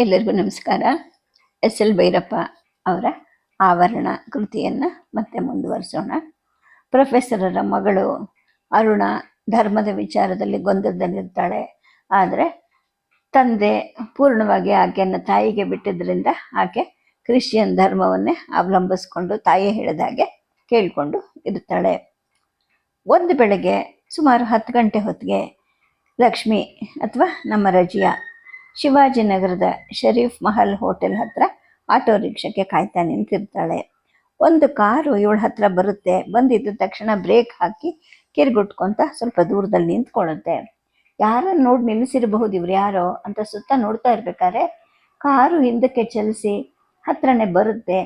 ಎಲ್ಲರಿಗೂ ನಮಸ್ಕಾರ. S L Bhyrappa ಅವರ ಆವರಣ ಕೃತಿಯನ್ನು ಮತ್ತೆ ಮುಂದುವರಿಸೋಣ. ಪ್ರೊಫೆಸರರ ಮಗಳು ಅರುಣ ಧರ್ಮದ ವಿಚಾರದಲ್ಲಿ ಗೊಂದಲದಲ್ಲಿರ್ತಾಳೆ ಆದರೆ ತಂದೆ ಪೂರ್ಣವಾಗಿ ಆಕೆಯನ್ನು ತಾಯಿಗೆ ಬಿಟ್ಟಿದ್ದರಿಂದ ಆಕೆ ಕ್ರಿಶ್ಚಿಯನ್ ಧರ್ಮವನ್ನೇ ಅವಲಂಬಿಸ್ಕೊಂಡು ತಾಯಿ ಹೇಳಿದ ಹಾಗೆ ಕೇಳಿಕೊಂಡು ಇರುತ್ತಾಳೆ. ಒಂದು ಬೆಳಗ್ಗೆ ಸುಮಾರು ಹತ್ತು ಗಂಟೆ ಹೊತ್ತಿಗೆ ಲಕ್ಷ್ಮಿ ಅಥವಾ ನಮ್ಮ ರಜಿಯಾ ಶಿವಾಜಿನಗರದ ಶರೀಫ್ ಮಹಲ್ ಹೋಟೆಲ್ ಹತ್ರ ಆಟೋ ರಿಕ್ಷಾಕ್ಕೆ ಕಾಯ್ತಾ ನಿಂತಿರ್ತಾಳೆ. ಒಂದು ಕಾರು ಇವಳ ಹತ್ರ ಬರುತ್ತೆ. ಬಂದಿದ್ದ ತಕ್ಷಣ ಬ್ರೇಕ್ ಹಾಕಿ ಕಿರ್ಗುಟ್ಕೊಂತ ಸ್ವಲ್ಪ ದೂರದಲ್ಲಿ ನಿಂತ್ಕೊಳ್ಳುತ್ತೆ. ಯಾರನ್ನು ನೋಡಿ ನಿಲ್ಲಿಸಿರಬಹುದು ಇವ್ರು ಯಾರೋ ಅಂತ ಸುತ್ತ ನೋಡ್ತಾ ಇರ್ಬೇಕಾದ್ರೆ ಕಾರು ಹಿಂದಕ್ಕೆ ಚಲಿಸಿ ಹತ್ರನೇ ಬರುತ್ತೆ.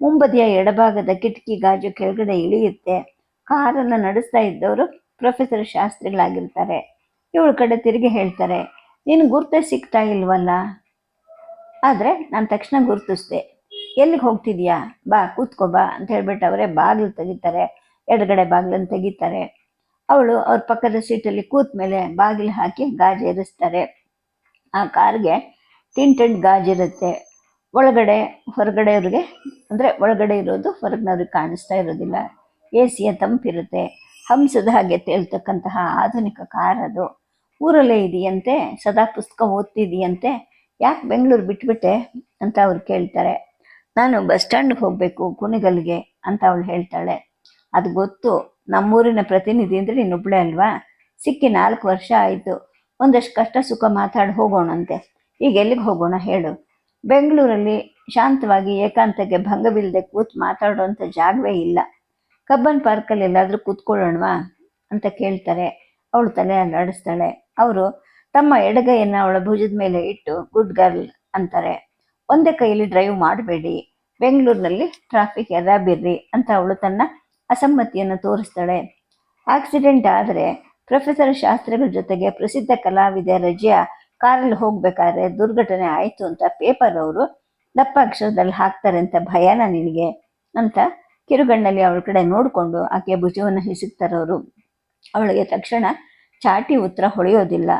ಮುಂಬದಿಯ ಎಡಭಾಗದ ಕಿಟಕಿ ಗಾಜು ಕೆಳಗಡೆ ಇಳಿಯುತ್ತೆ. ಕಾರನ್ನು ನಡೆಸ್ತಾ ಇದ್ದವರು ಪ್ರೊಫೆಸರ್ ಶಾಸ್ತ್ರಿಗಳಾಗಿರ್ತಾರೆ. ಇವಳ ಕಡೆ ತಿರುಗಿ ಹೇಳ್ತಾರೆ ನೀನು ಗುರ್ತೇ ಸಿಗ್ತಾ ಇಲ್ವಲ್ಲ? ಆದರೆ ನಾನು ತಕ್ಷಣ ಗುರ್ತಿಸ್ದೆ. ಎಲ್ಲಿಗೆ ಹೋಗ್ತಿದ್ಯಾ? ಬಾ, ಕೂತ್ಕೋ, ಬಾ ಅಂತ ಹೇಳ್ಬಿಟ್ಟು ಅವರೇ ಬಾಗಿಲು ತೆಗಿತಾರೆ, ಎಡಗಡೆ ಬಾಗಿಲನ್ನು ತೆಗಿತಾರೆ. ಅವಳು ಅವ್ರ ಪಕ್ಕದ ಸೀಟಲ್ಲಿ ಕೂತ ಮೇಲೆ ಬಾಗಿಲು ಹಾಕಿ ಗಾಜು ಏರಿಸ್ತಾರೆ ಆ ಕಾರ್ಗೆ ಟಿಂಟೆಂಟ್ ಗಾಜಿರುತ್ತೆ ಒಳಗಡೆ, ಹೊರಗಡೆ ಅವ್ರಿಗೆ, ಅಂದರೆ ಒಳಗಡೆ ಇರೋದು ಹೊರಗಿನವ್ರಿಗೆ ಕಾಣಿಸ್ತಾ ಇರೋದಿಲ್ಲ. ಎ ಸಿಯ ತಂಪಿರುತ್ತೆ. ಹಂಸದ ಹಾಗೆ ತೇಳ್ತಕ್ಕಂತಹ ಆಧುನಿಕ ಕಾರ್ ಅದು. ಊರಲ್ಲೇ ಇದೆಯಂತೆ, ಸದಾ ಪುಸ್ತಕ ಓದ್ತಿದೆಯಂತೆ, ಯಾಕೆ ಬೆಂಗಳೂರು ಬಿಟ್ಬಿಟ್ಟೆ ಅಂತ ಅವ್ರು ಕೇಳ್ತಾರೆ. ನಾನು ಬಸ್ ಸ್ಟ್ಯಾಂಡ್ಗೆ ಹೋಗಬೇಕು, ಕುಣಿಗಲ್ಗೆ ಅಂತ ಅವಳು ಹೇಳ್ತಾಳೆ. ಅದು ಗೊತ್ತು, ನಮ್ಮೂರಿನ ಪ್ರತಿನಿಧಿ ಅಂದರೆ ನೀನೊಬ್ಳೆ ಅಲ್ವಾ? ಸಿಕ್ಕಿ ನಾಲ್ಕು ವರ್ಷ ಆಯಿತು, ಒಂದಷ್ಟು ಕಷ್ಟ ಸುಖ ಮಾತಾಡಿ ಹೋಗೋಣಂತೆ. ಈಗ ಎಲ್ಲಿಗೆ ಹೋಗೋಣ ಹೇಳು? ಬೆಂಗಳೂರಲ್ಲಿ ಶಾಂತವಾಗಿ ಏಕಾಂತಕ್ಕೆ ಭಂಗವಿಲ್ಲದೆ ಕೂತ್ ಮಾತಾಡೋವಂಥ ಜಾಗವೇ ಇಲ್ಲ. ಕಬ್ಬನ್ ಪಾರ್ಕಲ್ಲಿ ಎಲ್ಲಾದರೂ ಕೂತ್ಕೊಳ್ಳೋಣವಾ? ಅಂತ ಕೇಳ್ತಾರೆ. ಅವಳು ತಲೆ ಅಲ್ಲಾಡಿಸ್ತಾಳೆ. ಅವರು ತಮ್ಮ ಎಡಗೈಯನ್ನು ಅವಳ ಭುಜದ ಮೇಲೆ ಇಟ್ಟು, ಗುಡ್ ಗರ್ಲ್ ಅಂತಾರೆ. ಒಂದೇ ಕೈಯಲ್ಲಿ ಡ್ರೈವ್ ಮಾಡಬೇಡಿ. ಬೆಂಗಳೂರಿನಲ್ಲಿ ಟ್ರಾಫಿಕ್ ಎರಾಬಿರ್ರಿ ಅಂತ ಅವಳು ತನ್ನ ಅಸಮ್ಮತಿಯನ್ನು ತೋರಿಸ್ತಾಳೆ. ಆಕ್ಸಿಡೆಂಟ್ ಆದರೆ ಪ್ರೊಫೆಸರ್ ಶಾಸ್ತ್ರಿಗಳ ಜೊತೆಗೆ ಪ್ರಸಿದ್ಧ ಕಲಾವಿದೆ ರಜೆಯ ಕಾರಲ್ಲಿ ಹೋಗ್ಬೇಕಾದ್ರೆ ದುರ್ಘಟನೆ ಆಯಿತು ಅಂತ ಪೇಪರ್ ಅವರು ದಪ್ಪ ಅಕ್ಷರದಲ್ಲಿ ಹಾಕ್ತಾರೆ ಅಂತ ಭಯನ ನಿನಗೆ ಅಂತ ಕಿರುಗಣ್ಣಲ್ಲಿ ಅವಳ ಕಡೆ ನೋಡಿಕೊಂಡು ಆಕೆಯ ಭುಜವನ್ನು ಹಿಸುಕ್ತಾರವರು ಅವಳಿಗೆ ತಕ್ಷಣ ಚಾಟಿ ಉತ್ತರ ಹೊಳೆಯೋದಿಲ್ಲ.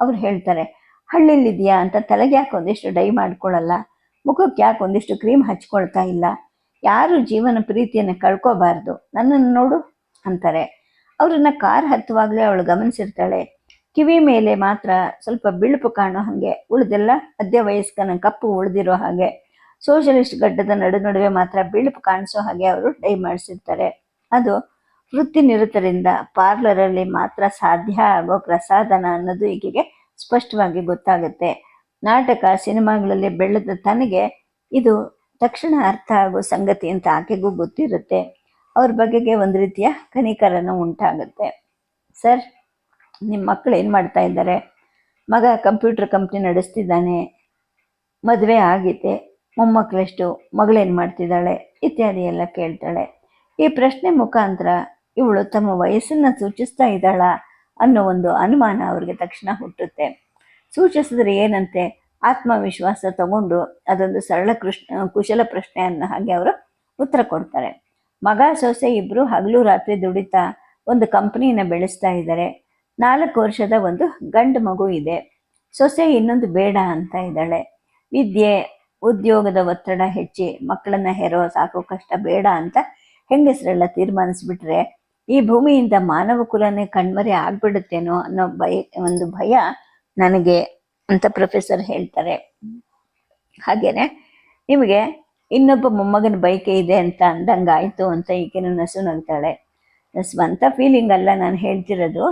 ಅವ್ರು ಹೇಳ್ತಾರೆ, ಹಳ್ಳಿಲಿದೆಯಾ ಅಂತ ತಲೆಗೆ ಯಾಕೆ ಒಂದಿಷ್ಟು ಡೈ ಮಾಡ್ಕೊಳ್ಳಲ್ಲ ಮುಖಕ್ಕೆ ಯಾಕೆ ಒಂದಿಷ್ಟು ಕ್ರೀಮ್ ಹಚ್ಕೊಳ್ತಾ ಇಲ್ಲ? ಯಾರು ಜೀವನ ಪ್ರೀತಿಯನ್ನು ಕಳ್ಕೋಬಾರ್ದು? ನನ್ನನ್ನು ನೋಡು ಅಂತಾರೆ. ಅವ್ರನ್ನ ಕಾರ್ ಹತ್ತುವಾಗಲೇ ಅವಳು ಗಮನಿಸಿರ್ತಾಳೆ. ಕಿವಿ ಮೇಲೆ ಮಾತ್ರ ಸ್ವಲ್ಪ ಬಿಳುಪು ಕಾಣೋ ಹಾಗೆ, ಉಳಿದೆಲ್ಲ ಮಧ್ಯ ವಯಸ್ಕನ ಕಪ್ಪು ಉಳಿದಿರೋ ಹಾಗೆ. ಸೋಷಲಿಸ್ಟ್ ಗಡ್ಡದ ನಡು ನಡುವೆ ಮಾತ್ರ ಬಿಳುಪು ಕಾಣಿಸೋ ಹಾಗೆ ಅವರು ಡೈ ಮಾಡಿಸಿರ್ತಾರೆ. ಅದು ವೃತ್ತಿ ನಿರತರಿಂದ ಪಾರ್ಲರಲ್ಲಿ ಮಾತ್ರ ಸಾಧ್ಯ ಆಗೋ ಪ್ರಸಾದನ ಅನ್ನೋದು ಈಕೆಗೆ ಸ್ಪಷ್ಟವಾಗಿ ಗೊತ್ತಾಗುತ್ತೆ. ನಾಟಕ, ಸಿನಿಮಾಗಳಲ್ಲಿ ಬೆಳೆದ ತನಗೆ ಇದು ತಕ್ಷಣ ಅರ್ಥ ಆಗೋ ಸಂಗತಿ ಅಂತ ಆಕೆಗೂ ಗೊತ್ತಿರುತ್ತೆ. ಅವ್ರ ಬಗೆಗೆ ಒಂದು ರೀತಿಯ ಕನಿಕರನ ಉಂಟಾಗುತ್ತೆ. ಸರ್ ನಿಮ್ಮ ಮಕ್ಕಳು ಏನು ಮಾಡ್ತಾ ಇದ್ದಾರೆ? ಮಗ ಕಂಪ್ಯೂಟರ್ ಕಂಪ್ನಿ ನಡೆಸ್ತಿದ್ದಾನೆ. ಮದುವೆ ಆಗಿದೆ ಮೊಮ್ಮಕ್ಕಳೆಷ್ಟು ಮಗಳೇನು ಮಾಡ್ತಿದ್ದಾಳೆ? ಇತ್ಯಾದಿ ಎಲ್ಲ ಕೇಳ್ತಾಳೆ. ಈ ಪ್ರಶ್ನೆ ಮುಖಾಂತರ ಇವಳು ತಮ್ಮ ವಯಸ್ಸನ್ನು ಸೂಚಿಸ್ತಾ ಇದ್ದಾಳ ಅನ್ನೋ ಒಂದು ಅನುಮಾನ ಅವ್ರಿಗೆ ತಕ್ಷಣ ಹುಟ್ಟುತ್ತೆ. ಸೂಚಿಸಿದ್ರೆ ಏನಂತೆ? ಆತ್ಮವಿಶ್ವಾಸ ತಗೊಂಡು ಅದೊಂದು ಸರಳ ಕೃಷ್ಣ ಕುಶಲ ಪ್ರಶ್ನೆ ಅನ್ನೋ ಹಾಗೆ ಅವರು ಉತ್ತರ ಕೊಡ್ತಾರೆ. ಮಗ ಸೊಸೆ ಇಬ್ಬರು ಹಗಲು ರಾತ್ರಿ ದುಡಿತಾ ಒಂದು ಕಂಪನಿಯನ್ನು ಬೆಳೆಸ್ತಾ ಇದ್ದಾರೆ. ನಾಲ್ಕು ವರ್ಷದ ಒಂದು ಗಂಡು ಮಗು ಇದೆ. ಸೊಸೆ ಇನ್ನೊಂದು ಬೇಡ ಅಂತ ಇದ್ದಾಳೆ. ವಿದ್ಯೆ, ಉದ್ಯೋಗದ ಒತ್ತಡ ಹೆಚ್ಚಿ ಮಕ್ಕಳನ್ನ ಹೆರೋ ಸಾಕೋ ಕಷ್ಟ ಬೇಡ ಅಂತ ಹೆಂಗಸರೆಲ್ಲ ತೀರ್ಮಾನಿಸ್ಬಿಟ್ರೆ ಈ ಭೂಮಿಯಿಂದ ಮಾನವ ಕುಲನೇ ಕಣ್ಮರೆ ಆಗ್ಬಿಡುತ್ತೇನೋ ಅನ್ನೋ ಭಯ, ಒಂದು ಭಯ ನನಗೆ ಅಂತ ಪ್ರೊಫೆಸರ್ ಹೇಳ್ತಾರೆ. ಹಾಗೇನೆ, ನಿಮಗೆ ಇನ್ನೊಬ್ಬ ಮೊಮ್ಮಗನ ಬೈಕೆ ಇದೆ ಅಂತ ಅಂದಂಗಾಯ್ತು ಅಂತ ಈಕೆನೂ ನಸು ನಗ್ತಾಳೆ ಸ್ವಂತ ಫೀಲಿಂಗ್ ಅಲ್ಲ ನಾನು ಹೇಳ್ತಿರೋದು.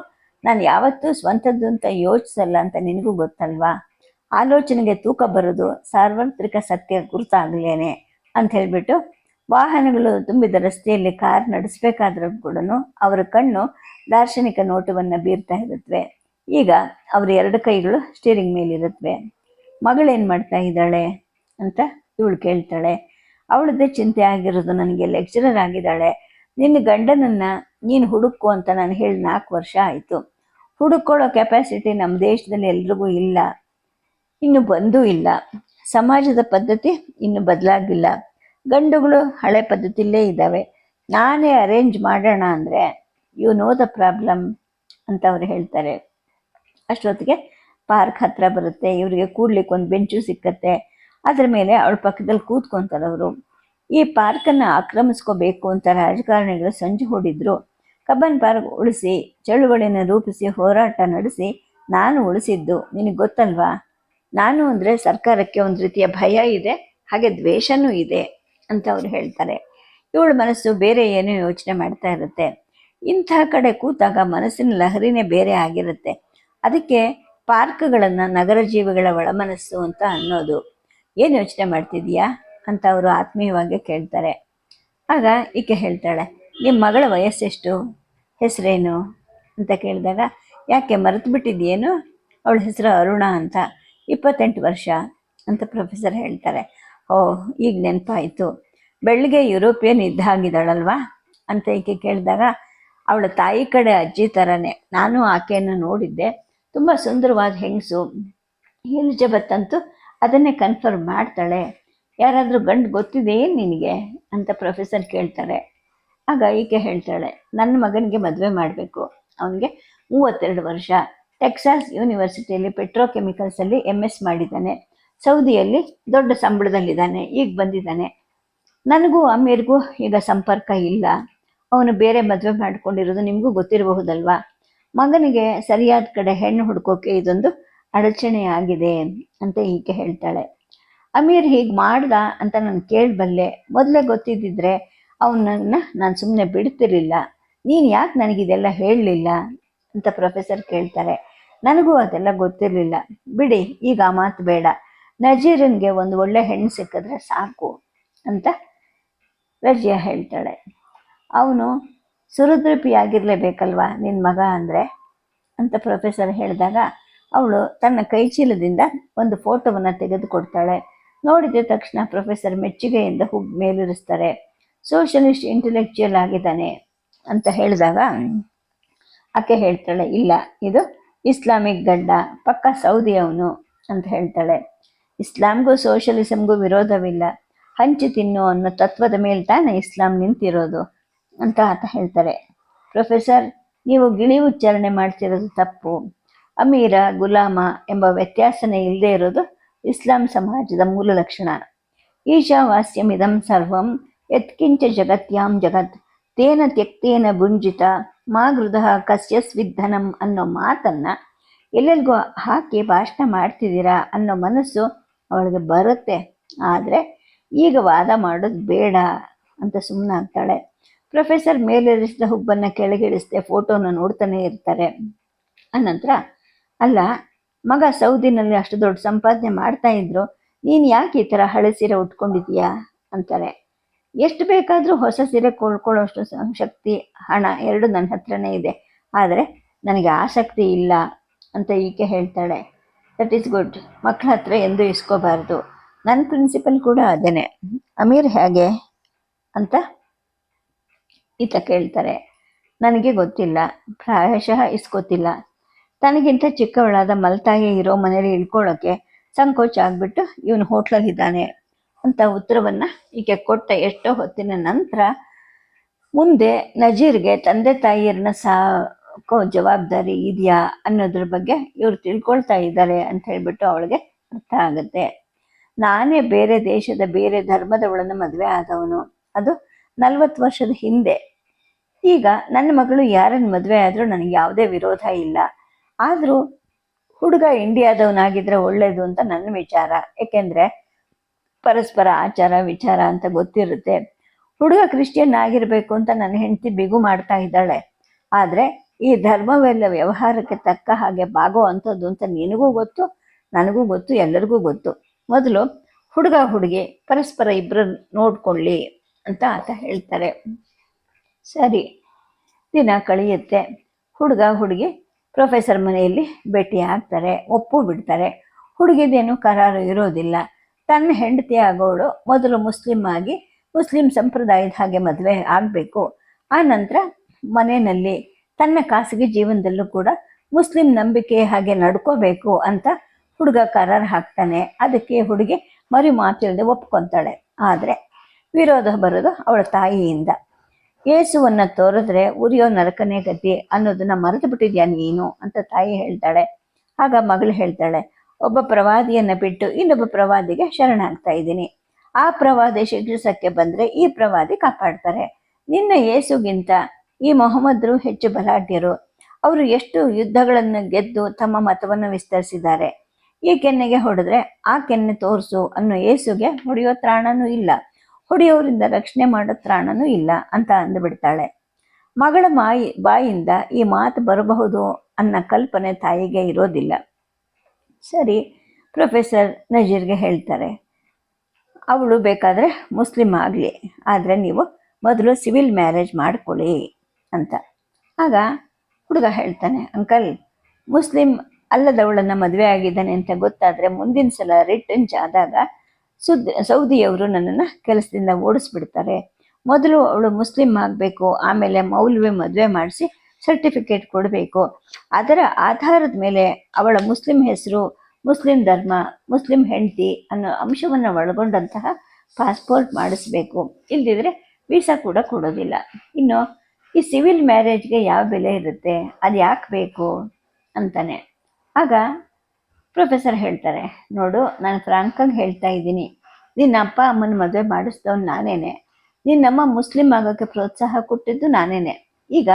ನಾನು ಯಾವತ್ತೂ ಸ್ವಂತದ್ದು ಅಂತ ಯೋಚಿಸಲ್ಲ ಅಂತ ನಿನಗೂ ಗೊತ್ತಲ್ವಾ? ಆಲೋಚನೆಗೆ ತೂಕ ಬರೋದು ಸಾರ್ವತ್ರಿಕ ಸತ್ಯ ಗುರುತಾಗ್ಲೇನೆ ಅಂತ ಹೇಳ್ಬಿಟ್ಟು ವಾಹನಗಳು ತುಂಬಿದ ರಸ್ತೆಯಲ್ಲಿ ಕಾರ್ ನಡೆಸಬೇಕಾದ್ರೂ ಕೂಡ ಅವರ ಕಣ್ಣು ದಾರ್ಶನಿಕ ನೋಟವನ್ನು ಬೀರ್ತಾ ಇರುತ್ತವೆ ಈಗ ಅವರ ಎರಡು ಕೈಗಳು ಸ್ಟೀರಿಂಗ್ ಮೇಲಿರುತ್ತವೆ ಮಗಳೇನು ಮಾಡ್ತಾ ಇದ್ದಾಳೆ ಅಂತ ಇವಳು ಕೇಳ್ತಾಳೆ. ಅವಳದ್ದೇ ಚಿಂತೆ ಆಗಿರೋದು ನನಗೆ ಲೆಕ್ಚರರ್ ಆಗಿದ್ದಾಳೆ. ನಿನ್ನ ಗಂಡನನ್ನ ನೀನು ಹುಡುಕು ಅಂತ ನಾನು ಹೇಳಿ ನಾಲ್ಕು ವರ್ಷ ಆಯಿತು. ಹುಡುಕೊಳ್ಳೋ ಕೆಪಾಸಿಟಿ ನಮ್ಮ ದೇಶದಲ್ಲಿ ಎಲ್ರಿಗೂ ಇಲ್ಲ. ಇನ್ನು ಬಂದೂ ಇಲ್ಲ. ಸಮಾಜದ ಪದ್ಧತಿ ಇನ್ನು ಬದಲಾಗಿಲ್ಲ. ಗಂಡುಗಳು ಹಳೆ ಪದ್ಧತಿಯಲ್ಲೇ ಇದ್ದಾವೆ. ನಾನೇ ಅರೇಂಜ್ ಮಾಡೋಣ ಅಂದರೆ ಯು ನೋ ದ ಪ್ರಾಬ್ಲಮ್ ಅಂತ ಅವ್ರು ಹೇಳ್ತಾರೆ. ಅಷ್ಟೊತ್ತಿಗೆ ಪಾರ್ಕ್ ಹತ್ರ ಬರುತ್ತೆ, ಇವರಿಗೆ ಕೂಡ್ಲಿಕ್ಕೆ ಒಂದು ಬೆಂಚು ಸಿಕ್ಕತ್ತೆ. ಅದ್ರ ಮೇಲೆ ಅವಳ ಪಕ್ಕದಲ್ಲಿ ಕೂತ್ಕೊಂತಾರೆ ಅವರು. ಈ ಪಾರ್ಕನ್ನು ಆಕ್ರಮಿಸ್ಕೋಬೇಕು ಅಂತ ರಾಜಕಾರಣಿಗಳು ಸಂಜೆ ಹೊಡಿದ್ರು. ಕಬ್ಬನ್ ಪಾರ್ಕ್ ಉಳಿಸಿ ಚಳುವಳಿಯನ್ನು ರೂಪಿಸಿ, ಹೋರಾಟ ನಡೆಸಿ ನಾನು ಉಳಿಸಿದ್ದು. ನಿನಗೆ ಗೊತ್ತಲ್ವಾ? ನಾನು ಅಂದರೆ ಸರ್ಕಾರಕ್ಕೆ ಒಂದು ರೀತಿಯ ಭಯ ಇದೆ, ಹಾಗೆ ದ್ವೇಷನೂ ಇದೆ. ಅಂತ ಅವ್ರು ಹೇಳ್ತಾರೆ. ಇವಳ ಮನಸ್ಸು ಬೇರೆ ಏನೋ ಯೋಚನೆ ಮಾಡ್ತಾ ಇರುತ್ತೆ. ಇಂಥ ಕಡೆ ಕೂತಾಗ ಮನಸ್ಸಿನ ಲಹರಿನೇ ಬೇರೆ ಆಗಿರುತ್ತೆ. ಅದಕ್ಕೆ ಪಾರ್ಕ್ಗಳನ್ನು ನಗರ ಜೀವಿಗಳ ಒಳಮನಸ್ಸು ಅಂತ ಅನ್ನೋದು. ಏನು ಯೋಚನೆ ಮಾಡ್ತಿದೀಯಾ ಅಂತ ಅವರು ಆತ್ಮೀಯವಾಗಿ ಕೇಳ್ತಾರೆ. ಆಗ ಈಕೆ ಹೇಳ್ತಾಳೆ ನಿಮ್ಮ ಮಗಳ ವಯಸ್ಸೆಷ್ಟು? ಹೆಸರೇನು? ಅಂತ ಕೇಳಿದಾಗ, ಯಾಕೆ ಮರೆತು ಬಿಟ್ಟಿದ್ಯೇನು ಅವಳ ಹೆಸರು ಅರುಣ ಅಂತ, ಇಪ್ಪತ್ತೆಂಟು ವರ್ಷ ಅಂತ ಪ್ರೊಫೆಸರ್ ಹೇಳ್ತಾರೆ. ಓ ಈಗ ನೆನಪಾಯಿತು. ಬೆಳಿಗ್ಗೆ ಯುರೋಪಿಯನ್ ಇದ್ದ ಹಾಗಿದ್ದಾಳಲ್ವಾ ಅಂತ ಈಕೆ ಕೇಳಿದಾಗ, ಅವಳ ತಾಯಿ ಕಡೆ ಅಜ್ಜಿ ಥರನೇ ನಾನು ಆಕೆಯನ್ನು ನೋಡಿದ್ದೆ. ತುಂಬ ಸುಂದರವಾದ ಹೆಂಗಸು. ಎಲಿಜಬೆತ್ ಅಂತೂ ಅದನ್ನೇ ಕನ್ಫರ್ಮ್ ಮಾಡ್ತಾಳೆ. ಯಾರಾದರೂ ಗಂಡು ಗೊತ್ತಿದೆಯೇ ನಿನಗೆ? ಅಂತ ಪ್ರೊಫೆಸರ್ ಕೇಳ್ತಾರೆ. ಆಗ ಈಕೆ ಹೇಳ್ತಾಳೆ, ನನ್ನ ಮಗನಿಗೆ ಮದುವೆ ಮಾಡಬೇಕು. ಅವನಿಗೆ ಮೂವತ್ತೆರಡು ವರ್ಷ. ಟೆಕ್ಸಾಸ್ ಯೂನಿವರ್ಸಿಟಿಯಲ್ಲಿ ಪೆಟ್ರೋಕೆಮಿಕಲ್ಸಲ್ಲಿ ಎಂ ಎಸ್ ಮಾಡಿದ್ದಾನೆ. ಸೌದಿಯಲ್ಲಿ ದೊಡ್ಡ ಸಂಬಳದಲ್ಲಿದ್ದಾನೆ, ಈಗ ಬಂದಿದ್ದಾನೆ. ನನಗೂ ಅಮೀರ್ಗೂ ಈಗ ಸಂಪರ್ಕ ಇಲ್ಲ. ಅವನು ಬೇರೆ ಮದುವೆ ಮಾಡ್ಕೊಂಡಿರೋದು ನಿಮಗೂ ಗೊತ್ತಿರಬಹುದಲ್ವಾ? ಮಗನಿಗೆ ಸರಿಯಾದ ಕಡೆ ಹೆಣ್ಣು ಹುಡ್ಕೋಕೆ ಇದೊಂದು ಅಡಚಣೆ ಆಗಿದೆ ಅಂತ ಈಕೆ ಹೇಳ್ತಾಳೆ. ಅಮೀರ್ ಹೀಗೆ ಮಾಡ್ದ ಅಂತ ನಾನು ಕೇಳಬಲ್ಲೆ. ಮೊದಲೇ ಗೊತ್ತಿದ್ದಿದ್ರೆ ಅವನನ್ನು ನಾನು ಸುಮ್ಮನೆ ಬಿಡ್ತಿರಲಿಲ್ಲ. ನೀನು ಯಾಕೆ ನನಗಿದೆಲ್ಲ ಹೇಳಲಿಲ್ಲ ಅಂತ ಪ್ರೊಫೆಸರ್ ಕೇಳ್ತಾರೆ. ನನಗೂ ಅದೆಲ್ಲ ಗೊತ್ತಿರಲಿಲ್ಲ. ಬಿಡಿ, ಈಗ ಮಾತು ಬೇಡ. ನಜೀರನ್ಗೆ ಒಂದು ಒಳ್ಳೆ ಹೆಣ್ಣು ಸಿಕ್ಕಿದ್ರೆ ಸಾಕು ಅಂತ ರಜಿಯಾ ಹೇಳ್ತಾಳೆ. ಅವನು ಸುರದ್ರೂಪಿಯಾಗಿರ್ಲೇಬೇಕಲ್ವಾ ನಿನ್ನ ಮಗ ಅಂದರೆ ಅಂತ ಪ್ರೊಫೆಸರ್ ಹೇಳಿದಾಗ ಅವಳು ತನ್ನ ಕೈಚೀಲದಿಂದ ಒಂದು ಫೋಟೋವನ್ನು ತೆಗೆದುಕೊಡ್ತಾಳೆ. ನೋಡಿದ ತಕ್ಷಣ ಪ್ರೊಫೆಸರ್ ಮೆಚ್ಚುಗೆಯಿಂದ ಹುಗ್ ಮೇಲಿರಿಸ್ತಾರೆ. ಸೋಷಲಿಸ್ಟ್ ಇಂಟೆಲೆಕ್ಚುಯಲ್ ಆಗಿದ್ದಾನೆ ಅಂತ ಹೇಳಿದಾಗ ಆಕೆ ಹೇಳ್ತಾಳೆ, ಇಲ್ಲ, ಇದು ಇಸ್ಲಾಮಿಕ್ ಗಡ್ಡ ಪಕ್ಕ ಸೌದಿ ಅವನು ಅಂತ ಹೇಳ್ತಾಳೆ. ಇಸ್ಲಾಂಗೂ ಸೋಷಲಿಸಮ್ಗೂ ವಿರೋಧವಿಲ್ಲ. ಹಂಚಿ ತಿನ್ನು ಅನ್ನೋ ತತ್ವದ ಮೇಲೆ ತಾನೇ ಇಸ್ಲಾಂ ನಿಂತಿರೋದು ಅಂತ ಆತ ಹೇಳ್ತಾರೆ. ಪ್ರೊಫೆಸರ್, ನೀವು ಗಿಳಿ ಉಚ್ಚಾರಣೆ ಮಾಡ್ತಿರೋದು ತಪ್ಪು. ಅಮೀರ, ಗುಲಾಮ ಎಂಬ ವ್ಯತ್ಯಾಸನೇ ಇಲ್ಲದೆ ಇರೋದು ಇಸ್ಲಾಂ ಸಮಾಜದ ಮೂಲ ಲಕ್ಷಣ. ಈಶಾವಾಸ್ಯಮಿದಂ ಸರ್ವಂ ಯತ್ಕಿಂಚ ಜಗತ್ಯಾಂ ಜಗತ್ ತೇನ ತ್ಯಕ್ತೇನ ಗುಂಜಿತ ಮಾ ಗೃಧ ಕಸ್ಯ ಅನ್ನೋ ಮಾತನ್ನ ಎಲ್ಲೆಲ್ಗೂ ಹಾಕಿ ಭಾಷಣ ಮಾಡ್ತಿದ್ದೀರಾ ಅನ್ನೋ ಮನಸ್ಸು ಅವಳಿಗೆ ಬರುತ್ತೆ. ಆದರೆ ಈಗ ವಾದ ಮಾಡೋದು ಬೇಡ ಅಂತ ಸುಮ್ಮನಾಗ್ತಾಳೆ ಪ್ರೊಫೆಸರ್ ಮೇಲೇರಿಸಿದ ಹುಬ್ಬನ್ನು ಕೆಳಗಿಳಿಸದೆ ಫೋಟೋನ ನೋಡ್ತಾನೆ ಇರ್ತಾರೆ. ಅನಂತರ, ಅಲ್ಲ, ಮಗ ಸೌದಿನಲ್ಲಿ ಅಷ್ಟು ದೊಡ್ಡ ಸಂಪಾದನೆ ಮಾಡ್ತಾ ಇದ್ರು, ನೀನು ಯಾಕೆ ಈ ಥರ ಹಳೆ ಸೀರೆ ಉಟ್ಕೊಂಡಿದೀಯಾ ಅಂತಾರೆ. ಎಷ್ಟು ಬೇಕಾದರೂ ಹೊಸ ಸೀರೆ ಕೊಳ್ಳಕೊಳ್ಳೋಷ್ಟು ಸ- ಶಕ್ತಿ, ಹಣ ಎರಡು ನನ್ನ ಹತ್ರನೇ ಇದೆ. ಆದರೆ ನನಗೆ ಆಸಕ್ತಿ ಇಲ್ಲ, ಅಂತ ಈಕೆ ಹೇಳ್ತಾಳೆ. ದಟ್ ಈಸ್ ಗುಡ್ ಮಕ್ಕಳ ಹತ್ರ ಎಂದೂ ಇಸ್ಕೋಬಾರ್ದು. ನನ್ನ ಪ್ರಿನ್ಸಿಪಲ್ ಕೂಡ ಅದೇನೆ. ಅಮೀರ್ ಹೇಗೆ ಅಂತ ಈತ ಕೇಳ್ತಾರೆ. ನನಗೆ ಗೊತ್ತಿಲ್ಲ. ಪ್ರಾಯಶಃ ಇಸ್ಕೋತಿಲ್ಲ. ತನಗಿಂತ ಚಿಕ್ಕವಳಾದ ಮಲ್ತಾಯಿ ಇರೋ ಮನೇಲಿ ಇಳ್ಕೊಳ್ಳೋಕೆ ಸಂಕೋಚ ಆಗ್ಬಿಟ್ಟು ಇವನು ಹೋಟ್ಲಲ್ಲಿದ್ದಾನೆ ಅಂತ ಉತ್ತರವನ್ನು ಈಕೆ ಕೊಟ್ಟ ಎಷ್ಟೋ ಹೊತ್ತಿನ ನಂತರ ಮುಂದೆ ನಜೀರ್ಗೆ ತಂದೆ ತಾಯಿಯರನ್ನ ಸಾಕೋ ಜವಾಬ್ದಾರಿ ಇದೆಯಾ ಅನ್ನೋದ್ರ ಬಗ್ಗೆ ಇವ್ರು ತಿಳ್ಕೊಳ್ತಾ ಇದ್ದಾರೆ ಅಂತ ಹೇಳ್ಬಿಟ್ಟು ಅವಳಿಗೆ ಅರ್ಥ ಆಗುತ್ತೆ. ನಾನೇ ಬೇರೆ ದೇಶದ ಬೇರೆ ಧರ್ಮದವಳನ್ನು ಮದುವೆ ಆದವನು. ಅದು ನಲ್ವತ್ತು ವರ್ಷದ ಹಿಂದೆ. ಈಗ ನನ್ನ ಮಗಳು ಯಾರನ್ನು ಮದುವೆ ಆದರೂ ನನಗೆ ಯಾವುದೇ ವಿರೋಧ ಇಲ್ಲ. ಆದರೂ ಹುಡುಗ ಇಂಡಿಯಾದವನಾಗಿದ್ದರೆ ಒಳ್ಳೆಯದು ಅಂತ ನನ್ನ ವಿಚಾರ. ಏಕೆಂದರೆ ಪರಸ್ಪರ ಆಚಾರ, ವಿಚಾರ ಅಂತ ಗೊತ್ತಿರುತ್ತೆ. ಹುಡುಗ ಕ್ರಿಶ್ಚಿಯನ್ ಆಗಿರಬೇಕು ಅಂತ ನನ್ನ ಹೆಂಡತಿ ಬಿಗು ಮಾಡ್ತಾ ಇದ್ದಾಳೆ. ಆದರೆ ಈ ಧರ್ಮವೆಲ್ಲ ವ್ಯವಹಾರಕ್ಕೆ ತಕ್ಕ ಹಾಗೆ ಬಾಗೋ ಅಂಥದ್ದು ಅಂತ ನಿನಗೂ ಗೊತ್ತು, ನನಗೂ ಗೊತ್ತು, ಎಲ್ಲರಿಗೂ ಗೊತ್ತು. ಮೊದಲು ಹುಡುಗ ಹುಡುಗಿ ಪರಸ್ಪರ ಇಬ್ಬರು ನೋಡ್ಕೊಳ್ಳಿ ಅಂತ ಆತ ಹೇಳ್ತಾರೆ. ಸರಿ, ದಿನ ಕಳೆಯುತ್ತೆ. ಹುಡುಗ ಹುಡುಗಿ ಪ್ರೊಫೆಸರ್ ಮನೆಯಲ್ಲಿ ಭೇಟಿ ಆಗ್ತಾರೆ, ಒಪ್ಪು ಬಿಡ್ತಾರೆ. ಹುಡುಗಿದೇನು ಕರಾರು ಇರೋದಿಲ್ಲ. ತನ್ನ ಹೆಂಡತಿ ಆಗೋಳು ಮೊದಲು ಮುಸ್ಲಿಂ ಆಗಿ ಮುಸ್ಲಿಂ ಸಂಪ್ರದಾಯದ ಹಾಗೆ ಮದುವೆ ಆಗಬೇಕು. ಆ ನಂತರ ಮನೆಯಲ್ಲಿ ತನ್ನ ಖಾಸಗಿ ಜೀವನದಲ್ಲೂ ಕೂಡ ಮುಸ್ಲಿಂ ನಂಬಿಕೆ ಹಾಗೆ ನಡ್ಕೋಬೇಕು ಅಂತ ಹುಡುಗ ಕರಾರ್ ಹಾಕ್ತಾನೆ. ಅದಕ್ಕೆ ಹುಡುಗಿ ಮರಿ ಮಾತಿಲ್ಲದೆ ಒಪ್ಕೊತಾಳೆ. ಆದರೆ ವಿರೋಧ ಬರೋದು ಅವಳ ತಾಯಿಯಿಂದ. ಯೇಸುವನ್ನ ತೋರಿದ್ರೆ ಉರಿಯೋ ನರಕನೇ ಗತಿ ಅನ್ನೋದನ್ನ ಮರೆತು ಬಿಟ್ಟಿದ್ಯಾ ನೀನು ಅಂತ ತಾಯಿ ಹೇಳ್ತಾಳೆ. ಆಗ ಮಗಳು ಹೇಳ್ತಾಳೆ, ಒಬ್ಬ ಪ್ರವಾದಿಯನ್ನ ಬಿಟ್ಟು ಇನ್ನೊಬ್ಬ ಪ್ರವಾದಿಗೆ ಶರಣಾಗ್ತಾ ಇದ್ದೀನಿ. ಆ ಪ್ರವಾದಿ ಶಿಕ್ಷಿಸಕ್ಕೆ ಬಂದ್ರೆ ಈ ಪ್ರವಾದಿ ಕಾಪಾಡ್ತಾರೆ. ನಿನ್ನ ಯೇಸುಗಿಂತ ಈ ಮೊಹಮ್ಮದ್ರು ಹೆಚ್ಚು ಬಲಾಢ್ಯರು. ಅವರು ಎಷ್ಟು ಯುದ್ಧಗಳನ್ನು ಗೆದ್ದು ತಮ್ಮ ಮತವನ್ನು ವಿಸ್ತರಿಸಿದ್ದಾರೆ. ಈ ಕೆನ್ನೆಗೆ ಹೊಡೆದ್ರೆ ಆ ಕೆನ್ನೆ ತೋರಿಸು ಅನ್ನೋ ಏಸುಗೆ ಹೊಡೆಯೋ ತ್ರಾಣನೂ ಇಲ್ಲ. ಹೊಡೆಯೋರಿಂದ ರಕ್ಷಣೆ ಮಾಡೋ ತ್ರಾಣನೂ ಇಲ್ಲ ಅಂತ ಅಂದುಬಿಡ್ತಾಳೆ. ಮಗಳ ಮಾಯಿ, ಬಾಯಿಂದ ಈ ಮಾತು ಬರಬಹುದು ಅನ್ನೋ ಕಲ್ಪನೆ ತಾಯಿಗೆ ಇರೋದಿಲ್ಲ. ಸರಿ, ಪ್ರೊಫೆಸರ್ ನಜೀರ್ಗೆ ಹೇಳ್ತಾರೆ. ಅವಳು ಬೇಕಾದರೆ ಮುಸ್ಲಿಂ ಆಗಲಿ, ಆದರೆ ನೀವು ಮೊದಲು ಸಿವಿಲ್ ಮ್ಯಾರೇಜ್ ಮಾಡ್ಕೊಳ್ಳಿ. ಅಂತ. ಆಗ ಹುಡುಗ ಹೇಳ್ತಾನೆ, ಅಂಕಲ್, ಮುಸ್ಲಿಂ ಅಲ್ಲದವಳನ್ನ ಮದುವೆ ಆಗಿದ್ದಾನೆ ಅಂತ ಗೊತ್ತಾದರೆ ಮುಂದಿನ ಸಲ ರಿಟರ್ನ್ಸ್ ಆದಾಗ ಸುದ್, ಸೌದಿಯವರು ನನ್ನನ್ನು ಕೆಲಸದಿಂದ ಓಡಿಸ್ಬಿಡ್ತಾರೆ. ಮೊದಲು ಅವಳು ಮುಸ್ಲಿಂ ಆಗಬೇಕು, ಆಮೇಲೆ ಮೌಲ್ವಿ ಮದುವೆ ಮಾಡಿಸಿ ಸರ್ಟಿಫಿಕೇಟ್ ಕೊಡಬೇಕು. ಅದರ ಆಧಾರದ ಮೇಲೆ ಅವಳ ಮುಸ್ಲಿಂ ಹೆಸರು, ಮುಸ್ಲಿಂ ಧರ್ಮ, ಮುಸ್ಲಿಂ ಹೆಂಡತಿ ಅನ್ನೋ ಅಂಶವನ್ನು ಒಳಗೊಂಡಂತಹ ಪಾಸ್ಪೋರ್ಟ್ ಮಾಡಿಸ್ಬೇಕು. ಇಲ್ದಿದ್ರೆ ವೀಸಾ ಕೂಡ ಕೊಡೋದಿಲ್ಲ. ಇನ್ನು ಈ ಸಿವಿಲ್ ಮ್ಯಾರೇಜ್ಗೆ ಯಾವ ಬೆಲೆ ಇರುತ್ತೆ? ಅದು ಯಾಕೆ ಬೇಕು? ಅಂತಾನೆ. ಆಗ ಪ್ರೊಫೆಸರ್ ಹೇಳ್ತಾರೆ, ನೋಡು, ನಾನು ಫ್ರಾಂಕಾಗಿ ಹೇಳ್ತಾ ಇದ್ದೀನಿ. ನಿನ್ನ ಅಪ್ಪ ಅಮ್ಮನ ಮದುವೆ ಮಾಡಿಸ್ದವ್ನು ನಾನೇನೆ. ನಿನ್ನಮ್ಮ ಮುಸ್ಲಿಂ ಆಗೋಕ್ಕೆ ಪ್ರೋತ್ಸಾಹ ಕೊಟ್ಟಿದ್ದು ನಾನೇನೆ. ಈಗ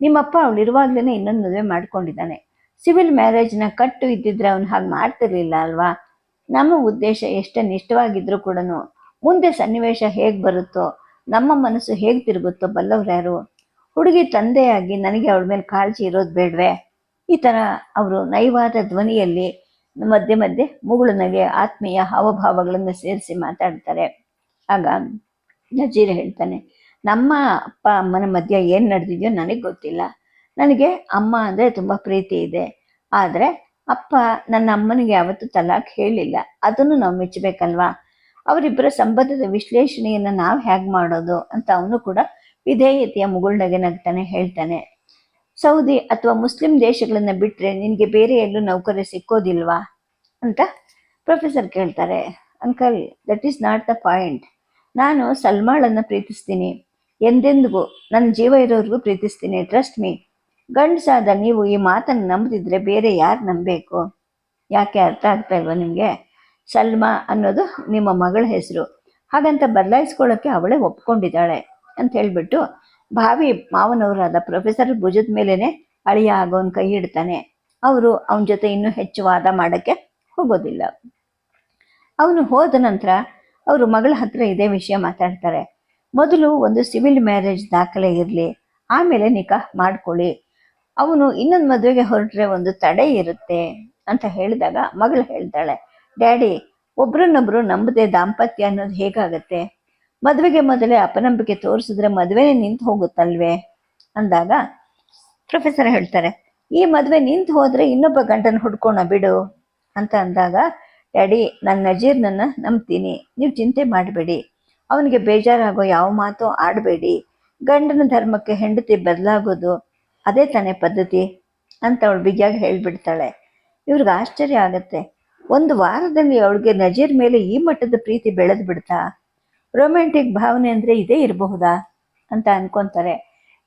ನಿಮ್ಮಪ್ಪ ಅವಳಿರುವಾಗ್ಲೇ ಇನ್ನೊಂದು ಮದುವೆ ಮಾಡ್ಕೊಂಡಿದ್ದಾನೆ. ಸಿವಿಲ್ ಮ್ಯಾರೇಜ್ನ ಕಟ್ಟು ಇದ್ದಿದ್ರೆ ಅವನು ಹಾಗೆ ಮಾಡ್ತಿರ್ಲಿಲ್ಲ ಅಲ್ವಾ? ನಮ್ಮ ಉದ್ದೇಶ ಎಷ್ಟೇ ನಿಷ್ಠವಾಗಿದ್ರೂ ಕೂಡ ಮುಂದೆ ಸನ್ನಿವೇಶ ಹೇಗೆ ಬರುತ್ತೋ, ನಮ್ಮ ಮನಸ್ಸು ಹೇಗೆ ತಿರುಗುತ್ತೋ ಬಲ್ಲವ್ರ್ಯಾರು ಹುಡುಗಿ ತಂದೆಯಾಗಿ ನನಗೆ ಅವಳ ಮೇಲೆ ಕಾಳಜಿ ಇರೋದು ಬೇಡವೆ? ಈ ಥರ ಅವರು ನೈವಾದ ಧ್ವನಿಯಲ್ಲಿ ಮಧ್ಯೆ ಮಧ್ಯೆ ಮುಗುಳನಗೆ ಆತ್ಮೀಯ ಹಾವಭಾವಗಳನ್ನು ಸೇರಿಸಿ ಮಾತಾಡ್ತಾರೆ. ಆಗ ನಜೀರ್ ಹೇಳ್ತಾನೆ, ನಮ್ಮ ಅಪ್ಪ, ಅಮ್ಮನ ಮಧ್ಯೆ ಏನು ನಡೆದಿದೆಯೋ ನನಗೆ ಗೊತ್ತಿಲ್ಲ. ನನಗೆ ಅಮ್ಮ ಅಂದರೆ ತುಂಬ ಪ್ರೀತಿ ಇದೆ. ಆದರೆ ಅಪ್ಪ ನನ್ನ ಅಮ್ಮನಿಗೆ ಯಾವತ್ತೂ ತಲಾಖ್ ಹೇಳಿಲ್ಲ. ಅದನ್ನು ನಾವು ಮೆಚ್ಚಬೇಕಲ್ವಾ? ಅವರಿಬ್ಬರ ಸಂಬಂಧದ ವಿಶ್ಲೇಷಣೆಯನ್ನು ನಾವು ಹೇಗೆ ಮಾಡೋದು? ಅಂತ ಅವನು ಕೂಡ ವಿಧೇಯತೆಯ ಮುಗುಳ್ನಗೆ ನಗ್ತಾನೆ, ಹೇಳ್ತಾನೆ, ಸೌದಿ ಅಥವಾ ಮುಸ್ಲಿಂ ದೇಶಗಳನ್ನ ಬಿಟ್ಟರೆ ನಿನಗೆ ಬೇರೆ ಎಲ್ಲೂ ನೌಕರಿ ಸಿಕ್ಕೋದಿಲ್ವಾ? ಅಂತ ಪ್ರೊಫೆಸರ್ ಕೇಳ್ತಾರೆ. Uncle that is not the point ನಾನು ಸಲ್ಮಾಳನ್ನು ಪ್ರೀತಿಸ್ತೀನಿ. ಎಂದೆಂದಿಗೂ ನನ್ನ ಜೀವ ಇರೋರಿಗೂ ಪ್ರೀತಿಸ್ತೀನಿ ಟ್ರಸ್ಟ್ ಮೀ ಗಂಡಸಾದ ನೀವು ಈ ಮಾತನ್ನು ನಂಬದಿದ್ರೆ ಬೇರೆ ಯಾರು ನಂಬಬೇಕು? ಯಾಕೆ ಅರ್ಥ ಆಗ್ತಾ ಇಲ್ವಾ ನಿಮಗೆ? ಸಲ್ಮಾ ಅನ್ನೋದು ನಿಮ್ಮ ಮಗಳ ಹೆಸರು. ಹಾಗಂತ ಬದಲಾಯಿಸ್ಕೊಳ್ಳೋಕ್ಕೆ ಅವಳೇ ಒಪ್ಕೊಂಡಿದ್ದಾಳೆ. ಅಂತ ಹೇಳ್ಬಿಟ್ಟು ಭಾವಿ ಮಾವನವರಾದ ಪ್ರೊಫೆಸರ್ ಭುಜದ ಮೇಲೇನೆ ಅಳಿಯ ಆಗೋನ್ ಕೈ ಹಿಡ್ತಾನೆ ಅವರು ಅವನ ಜೊತೆ ಇನ್ನೂ ಹೆಚ್ಚು ವಾದ ಮಾಡೋಕ್ಕೆ ಹೋಗೋದಿಲ್ಲ. ಅವನು ಹೋದ ನಂತರ ಅವರು ಮಗಳ ಹತ್ರ ಇದೇ ವಿಷಯ ಮಾತಾಡ್ತಾರೆ. ಮೊದಲು ಒಂದು ಸಿವಿಲ್ ಮ್ಯಾರೇಜ್ ದಾಖಲೆ ಇರಲಿ, ಆಮೇಲೆ ನಿಕಾಹ್ ಮಾಡ್ಕೊಳ್ಳಿ. ಅವನು ಇನ್ನೊಂದು ಮದುವೆಗೆ ಹೊರಟ್ರೆ ಒಂದು ತಡೆ ಇರುತ್ತೆ ಅಂತ ಹೇಳಿದಾಗ ಮಗಳು ಹೇಳ್ತಾಳೆ, ಡ್ಯಾಡಿ, ಒಬ್ರನ್ನೊಬ್ರು ನಂಬದೆ ದಾಂಪತ್ಯ ಅನ್ನೋದು ಹೇಗಾಗತ್ತೆ? ಮದುವೆಗೆ ಮೊದಲೇ ಅಪನಂಬಿಕೆ ತೋರಿಸಿದ್ರೆ ಮದುವೆನೇ ನಿಂತು ಹೋಗುತ್ತಲ್ವೇ? ಅಂದಾಗ ಪ್ರೊಫೆಸರ್ ಹೇಳ್ತಾರೆ, ಈ ಮದುವೆ ನಿಂತು ಹೋದ್ರೆ ಇನ್ನೊಬ್ಬ ಗಂಡನ ಹುಡ್ಕೋಣ ಬಿಡು ಅಂತ ಅಂದಾಗ, ಡ್ಯಾಡಿ ನನ್ನ ನಜೀರ್ನನ್ನ ನಂಬ್ತೀನಿ. ನೀವು ಚಿಂತೆ ಮಾಡಬೇಡಿ. ಅವನಿಗೆ ಬೇಜಾರಾಗೋ ಯಾವ ಮಾತು ಆಡಬೇಡಿ. ಗಂಡನ ಧರ್ಮಕ್ಕೆ ಹೆಂಡತಿ ಬದಲಾಗೋದು ಅದೇ ತಾನೇ ಪದ್ಧತಿ ಅಂತ ಅವಳು ಬಿಗಿಯಾಗಿ ಹೇಳಿಬಿಡ್ತಾಳೆ. ಇವ್ರಿಗೆ ಆಶ್ಚರ್ಯ ಆಗುತ್ತೆ. ಒಂದು ವಾರದಲ್ಲಿ ಅವಳಿಗೆ ನಜೀರ್ ಮೇಲೆ ಈ ಮಟ್ಟದ ಪ್ರೀತಿ ಬೆಳೆದು ಬಿಡ್ತಾ ರೊಮ್ಯಾಂಟಿಕ್ ಭಾವನೆ ಅಂದರೆ ಇದೇ ಇರಬಹುದಾ ಅಂತ ಅನ್ಕೊಂತಾರೆ.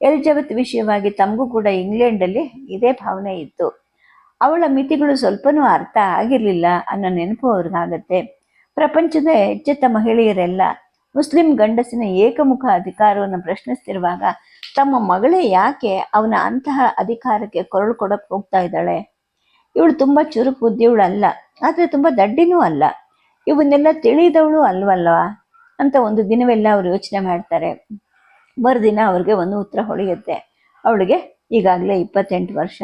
ಎಲಿಜಬೆತ್ ವಿಷಯವಾಗಿ ತಮಗೂ ಕೂಡ ಇಂಗ್ಲೆಂಡಲ್ಲಿ ಇದೇ ಭಾವನೆ ಇತ್ತು. ಅವಳ ಮಿತಿಗಳು ಸ್ವಲ್ಪನೂ ಅರ್ಥ ಆಗಿರಲಿಲ್ಲ ಅನ್ನೋ ನೆನಪು ಅವ್ರಿಗಾಗತ್ತೆ. ಪ್ರಪಂಚದ ಎಚ್ಚೆತ್ತ ಮಹಿಳೆಯರೆಲ್ಲ ಮುಸ್ಲಿಂ ಗಂಡಸಿನ ಏಕಮುಖ ಅಧಿಕಾರವನ್ನು ಪ್ರಶ್ನಿಸ್ತಿರುವಾಗ ತಮ್ಮ ಮಗಳೇ ಯಾಕೆ ಅವನ ಅಂತಹ ಅಧಿಕಾರಕ್ಕೆ ಕೊರಳು ಕೊಡಕ್ಕೆ ಹೋಗ್ತಾ ಇದ್ದಾಳೆ? ಇವಳು ತುಂಬ ಚುರುಕು ಬುದ್ಧಿಯವಳು ಅಲ್ಲ, ಆದರೆ ತುಂಬ ದಡ್ಡಿನೂ ಅಲ್ಲ. ಇವನ್ನೆಲ್ಲ ತಿಳಿದವಳು ಅಲ್ವಲ್ವಾ? ಅಂತ ಒಂದು ದಿನವೆಲ್ಲ ಅವರು ಯೋಚನೆ ಮಾಡ್ತಾರೆ. ಮರುದಿನ ಅವ್ರಿಗೆ ಒಂದು ಉತ್ತರ ಹೊಳೆಯುತ್ತೆ. ಅವಳಿಗೆ ಈಗಾಗಲೇ ಇಪ್ಪತ್ತೆಂಟು ವರ್ಷ.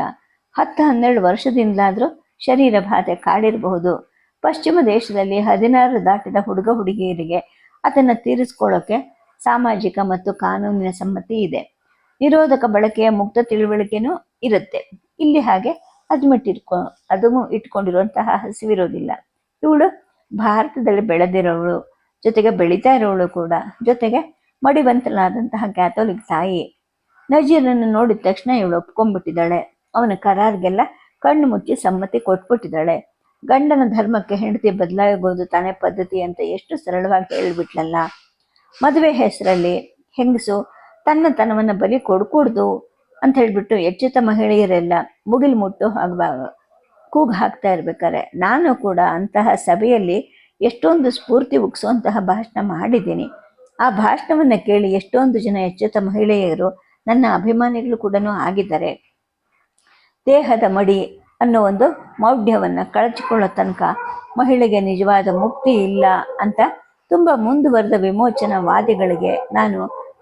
ಹತ್ತು ಹನ್ನೆರಡು ವರ್ಷದಿಂದಲಾದರೂ ಶರೀರ ಬಾಧೆ ಕಾಡಿರಬಹುದು. ಪಶ್ಚಿಮ ದೇಶದಲ್ಲಿ ಹದಿನಾರು ದಾಟಿದ ಹುಡುಗ ಹುಡುಗಿಯರಿಗೆ ಅದನ್ನು ತೀರಿಸ್ಕೊಳ್ಳೋಕೆ ಸಾಮಾಜಿಕ ಮತ್ತು ಕಾನೂನಿನ ಸಮ್ಮತಿ ಇದೆ. ನಿರೋಧಕ ಬಳಕೆಯ ಮುಕ್ತ ತಿಳುವಳಿಕೆನೂ ಇರುತ್ತೆ. ಇಲ್ಲಿ ಹಾಗೆ ಅದ್ಮಿಟ್ ಇಟ್ಕೊ ಅದು ಇಟ್ಕೊಂಡಿರುವಂತಹ ಹಸಿವಿರೋದಿಲ್ಲ. ಇವಳು ಭಾರತದಲ್ಲಿ ಬೆಳೆದಿರೋವಳು ಜೊತೆಗೆ ಬೆಳೀತಾ ಇರೋಳು ಕೂಡ. ಜೊತೆಗೆ ಮಡಿವಂತಲಾದಂತಹ ಕ್ಯಾಥೋಲಿಕ್ ತಾಯಿ. ನಜೀರನ್ನು ನೋಡಿದ ತಕ್ಷಣ ಇವಳು ಒಪ್ಕೊಂಡ್ಬಿಟ್ಟಿದ್ದಾಳೆ. ಅವನ ಕರಾರ್ಗೆಲ್ಲ ಕಣ್ಣು ಮುಚ್ಚಿ ಸಮ್ಮತಿ ಕೊಟ್ಬಿಟ್ಟಿದ್ದಾಳೆ. ಗಂಡನ ಧರ್ಮಕ್ಕೆ ಹೆಂಡತಿ ಬದಲಾಗೋದು ತಾನೇ ಪದ್ಧತಿ ಅಂತ ಎಷ್ಟು ಸರಳವಾಗಿ ಹೇಳಿಬಿಟ್ಲಲ್ಲ. ಮದುವೆ ಹೆಸರಲ್ಲಿ ಹೆಂಗಸು ತನ್ನ ತನವನ್ನು ಬಲಿ ಕೊಡ್ಕೂಡ್ದು ಅಂತ ಹೇಳ್ಬಿಟ್ಟು ಎಚ್ಚೆತ್ತ ಮಹಿಳೆಯರೆಲ್ಲ ಮುಗಿಲು ಮುಟ್ಟು ಹಾಗೂ ಕೂಗು ಹಾಕ್ತಾ ಇರ್ಬೇಕಾರೆ. ನಾನು ಕೂಡ ಅಂತಹ ಸಭೆಯಲ್ಲಿ ಎಷ್ಟೊಂದು ಸ್ಫೂರ್ತಿ ಉಗಿಸುವಂತಹ ಭಾಷಣ ಮಾಡಿದ್ದೀನಿ. ಆ ಭಾಷಣವನ್ನು ಕೇಳಿ ಎಷ್ಟೊಂದು ಜನ ಎಚ್ಚೆತ್ತ ಮಹಿಳೆಯರು ನನ್ನ ಅಭಿಮಾನಿಗಳು ಕೂಡ ಆಗಿದ್ದಾರೆ. ದೇಹದ ಮಡಿ ಅನ್ನೋ ಒಂದು ಮೌಢ್ಯವನ್ನು ಕಳಚಿಕೊಳ್ಳೋ ತನಕ ಮಹಿಳೆಗೆ ನಿಜವಾದ ಮುಕ್ತಿ ಇಲ್ಲ ಅಂತ ತುಂಬ ಮುಂದುವರೆದ ವಿಮೋಚನವಾದಿಗಳಿಗೆ ನಾನು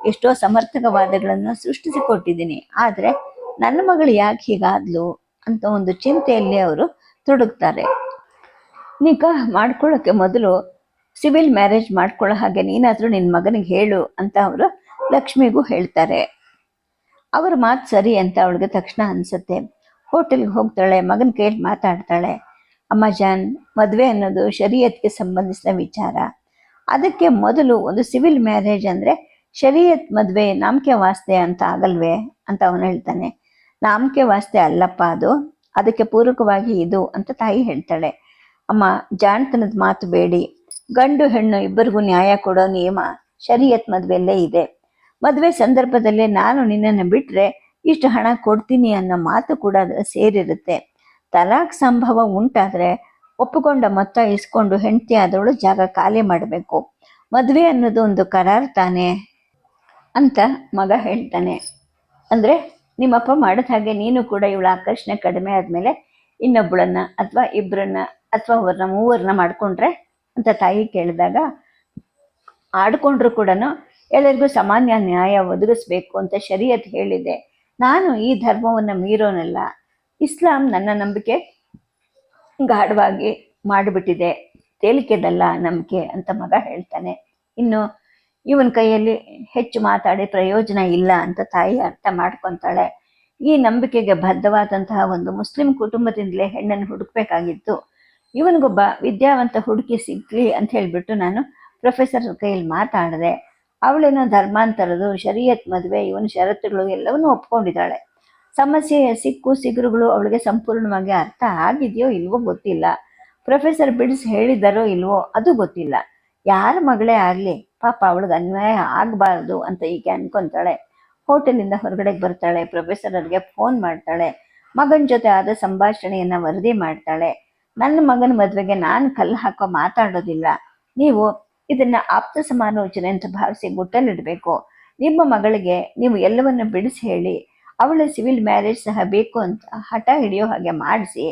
ಎಷ್ಟೋ ಸಮರ್ಥಕ ವಾದಗಳನ್ನು ಸೃಷ್ಟಿಸಿಕೊಟ್ಟಿದ್ದೀನಿ. ಆದರೆ ನನ್ನ ಮಗಳು ಯಾಕೆ ಹೀಗಾದ್ಲು ಅಂತ ಒಂದು ಚಿಂತೆಯಲ್ಲಿ ಅವರು ತೊಡಗ್ತಾರೆ. ನಿಕಾಹ್ ಮಾಡ್ಕೊಳ್ಳೋಕ್ಕೆ ಮೊದಲು ಸಿವಿಲ್ ಮ್ಯಾರೇಜ್ ಮಾಡ್ಕೊಳ್ಳೋ ಹಾಗೆ ನೀನಾದರೂ ನಿನ್ನ ಮಗನಿಗೆ ಹೇಳು ಅಂತ ಅವರು ಲಕ್ಷ್ಮಿಗೂ ಹೇಳ್ತಾರೆ. ಅವ್ರ ಮಾತು ಸರಿ ಅಂತ ಅವಳಿಗೆ ತಕ್ಷಣ ಅನಿಸುತ್ತೆ. ಹೋಟೆಲ್ಗೆ ಹೋಗ್ತಾಳೆ, ಮಗನ ಕೇಳಿ ಮಾತಾಡ್ತಾಳೆ. ಅಮ್ಮ ಜಾನ್, ಮದುವೆ ಅನ್ನೋದು ಶರೀಯತ್ಗೆ ಸಂಬಂಧಿಸಿದ ವಿಚಾರ. ಅದಕ್ಕೆ ಮೊದಲು ಒಂದು ಸಿವಿಲ್ ಮ್ಯಾರೇಜ್ ಅಂದರೆ ಶರೀಯತ್ ಮದುವೆ, ನಾಮಕೆ ವಾಸ್ತೆ ಅಂತ ಆಗಲ್ವೇ ಅಂತ ಅವನು ಹೇಳ್ತಾನೆ. ನಾಮಕೆ ವಾಸ್ತೆ ಅಲ್ಲಪ್ಪ ಅದು. ಅದಕ್ಕೆ ಪೂರಕವಾಗಿ ಇದು ಅಂತ ತಾಯಿ ಹೇಳ್ತಾಳೆ. ಅಮ್ಮ ಜಾಣ್ತನದ ಮಾತು ಬೇಡಿ. ಗಂಡು, ಹೆಣ್ಣು ಇಬ್ಬರಿಗೂ ನ್ಯಾಯ ಕೊಡೋ ನಿಯಮ ಶರೀಯತ್ ಮದುವೆಯಲ್ಲೇ ಇದೆ. ಮದುವೆ ಸಂದರ್ಭದಲ್ಲಿ ನಾನು ನಿನ್ನನ್ನು ಬಿಟ್ಟರೆ ಇಷ್ಟು ಹಣ ಕೊಡ್ತೀನಿ ಅನ್ನೋ ಮಾತು ಕೂಡ ಸೇರಿರುತ್ತೆ. ತಲಾಕ್ ಸಂಭವ ಉಂಟಾದರೆ ಒಪ್ಪಿಕೊಂಡ ಮೊತ್ತ ಇಸ್ಕೊಂಡು ಹೆಂಡತಿ ಆದವಳು ಜಾಗ ಖಾಲಿ ಮಾಡಬೇಕು. ಮದುವೆ ಅನ್ನೋದು ಒಂದು ಕರಾರು ತಾನೆ ಅಂತ ಮಗ ಹೇಳ್ತಾನೆ. ಅಂದರೆ ನಿಮ್ಮಪ್ಪ ಮಾಡಿದ ಹಾಗೆ ನೀನು ಕೂಡ ಇವಳ ಆಕರ್ಷಣೆ ಕಡಿಮೆ ಆದಮೇಲೆ ಇನ್ನೊಬ್ಬಳನ್ನ ಅಥವಾ ಇಬ್ಬರನ್ನ ಅಥವಾ ಅವ್ರನ್ನ ಮೂವರನ್ನ ಮಾಡ್ಕೊಂಡ್ರೆ ಅಂತ ತಾಯಿ ಕೇಳಿದಾಗ, ಆಡ್ಕೊಂಡ್ರು ಕೂಡ ಎಲ್ಲರಿಗೂ ಸಾಮಾನ್ಯ ನ್ಯಾಯ ಒದಗಿಸ್ಬೇಕು ಅಂತ ಶರೀಯತ್ ಹೇಳಿದೆ. ನಾನು ಈ ಧರ್ಮವನ್ನು ಮೀರೋನಲ್ಲ. ಇಸ್ಲಾಂ ನನ್ನ ನಂಬಿಕೆ ಗಾಢವಾಗಿ ಮಾಡಿಬಿಟ್ಟಿದೆ. ತೇಲಿಕೆದಲ್ಲ ನಂಬಿಕೆ ಅಂತ ಮಗ ಹೇಳ್ತಾನೆ. ಇನ್ನು ಇವನ ಕೈಯಲ್ಲಿ ಹೆಚ್ಚು ಮಾತಾಡಿ ಪ್ರಯೋಜನ ಇಲ್ಲ ಅಂತ ತಾಯಿ ಅರ್ಥ ಮಾಡ್ಕೊತಾಳೆ. ಈ ನಂಬಿಕೆಗೆ ಬದ್ಧವಾದಂತಹ ಒಂದು ಮುಸ್ಲಿಂ ಕುಟುಂಬದಿಂದಲೇ ಹೆಣ್ಣನ್ನು ಹುಡುಕ್ಬೇಕಾಗಿತ್ತು. ಇವನಿಗೊಬ್ಬ ವಿದ್ಯಾವಂತ ಹುಡುಕಿ ಸಿಗ್ಲಿ ಅಂತ ಹೇಳಿಬಿಟ್ಟು ನಾನು ಪ್ರೊಫೆಸರ್ ಕೈಯಲ್ಲಿ ಮಾತಾಡಿದೆ. ಅವಳೇನೋ ಧರ್ಮಾಂತರದು, ಶರೀಯತ್ ಮದುವೆ, ಇವನ ಷರತ್ತುಗಳು ಎಲ್ಲವನ್ನೂ ಒಪ್ಕೊಂಡಿದ್ದಾಳೆ. ಸಮಸ್ಯೆ ಸಿಕ್ಕು ಸಿಗುರುಗಳು ಅವಳಿಗೆ ಸಂಪೂರ್ಣವಾಗಿ ಅರ್ಥ ಆಗಿದೆಯೋ ಇಲ್ವೋ ಗೊತ್ತಿಲ್ಲ. ಪ್ರೊಫೆಸರ್ ಬಿಡ್ಸ್ ಹೇಳಿದಾರೋ ಇಲ್ವೋ ಅದು ಗೊತ್ತಿಲ್ಲ. ಯಾರ ಮಗಳೇ ಆಗಲಿ, ಪಾಪ ಅವಳಿಗೆ ಅನ್ಯಾಯ ಆಗಬಾರ್ದು ಅಂತ ಈಗ ಅನ್ಕೊಂತಾಳೆ. ಹೋಟೆಲಿಂದ ಹೊರಗಡೆ ಬರ್ತಾಳೆ ಪ್ರೊಫೆಸರ್ ಅವ್ರಿಗೆ ಫೋನ್ ಮಾಡ್ತಾಳೆ. ಮಗನ ಜೊತೆ ಆದ ಸಂಭಾಷಣೆಯನ್ನು ವರದಿ ಮಾಡ್ತಾಳೆ. ನನ್ನ ಮಗನ ಮದುವೆಗೆ ನಾನು ಕಲ್ಲು ಹಾಕೋ ಮಾತಾಡೋದಿಲ್ಲ. ನೀವು ಇದನ್ನ ಆಪ್ತ ಸಮಾಲೋಚನೆ ಅಂತ ಭಾವಿಸಿ ಗುಟ್ಟಲ್ಲಿಡಬೇಕು ನಿಮ್ಮ ಮಗಳಿಗೆ ನೀವು ಎಲ್ಲವನ್ನು ಬಿಡಿಸಿ ಹೇಳಿ, ಅವಳ ಸಿವಿಲ್ ಮ್ಯಾರೇಜ್ ಸಹ ಬೇಕು ಅಂತ ಹಠ ಹಿಡಿಯೋ ಹಾಗೆ ಮಾಡಿಸಿ,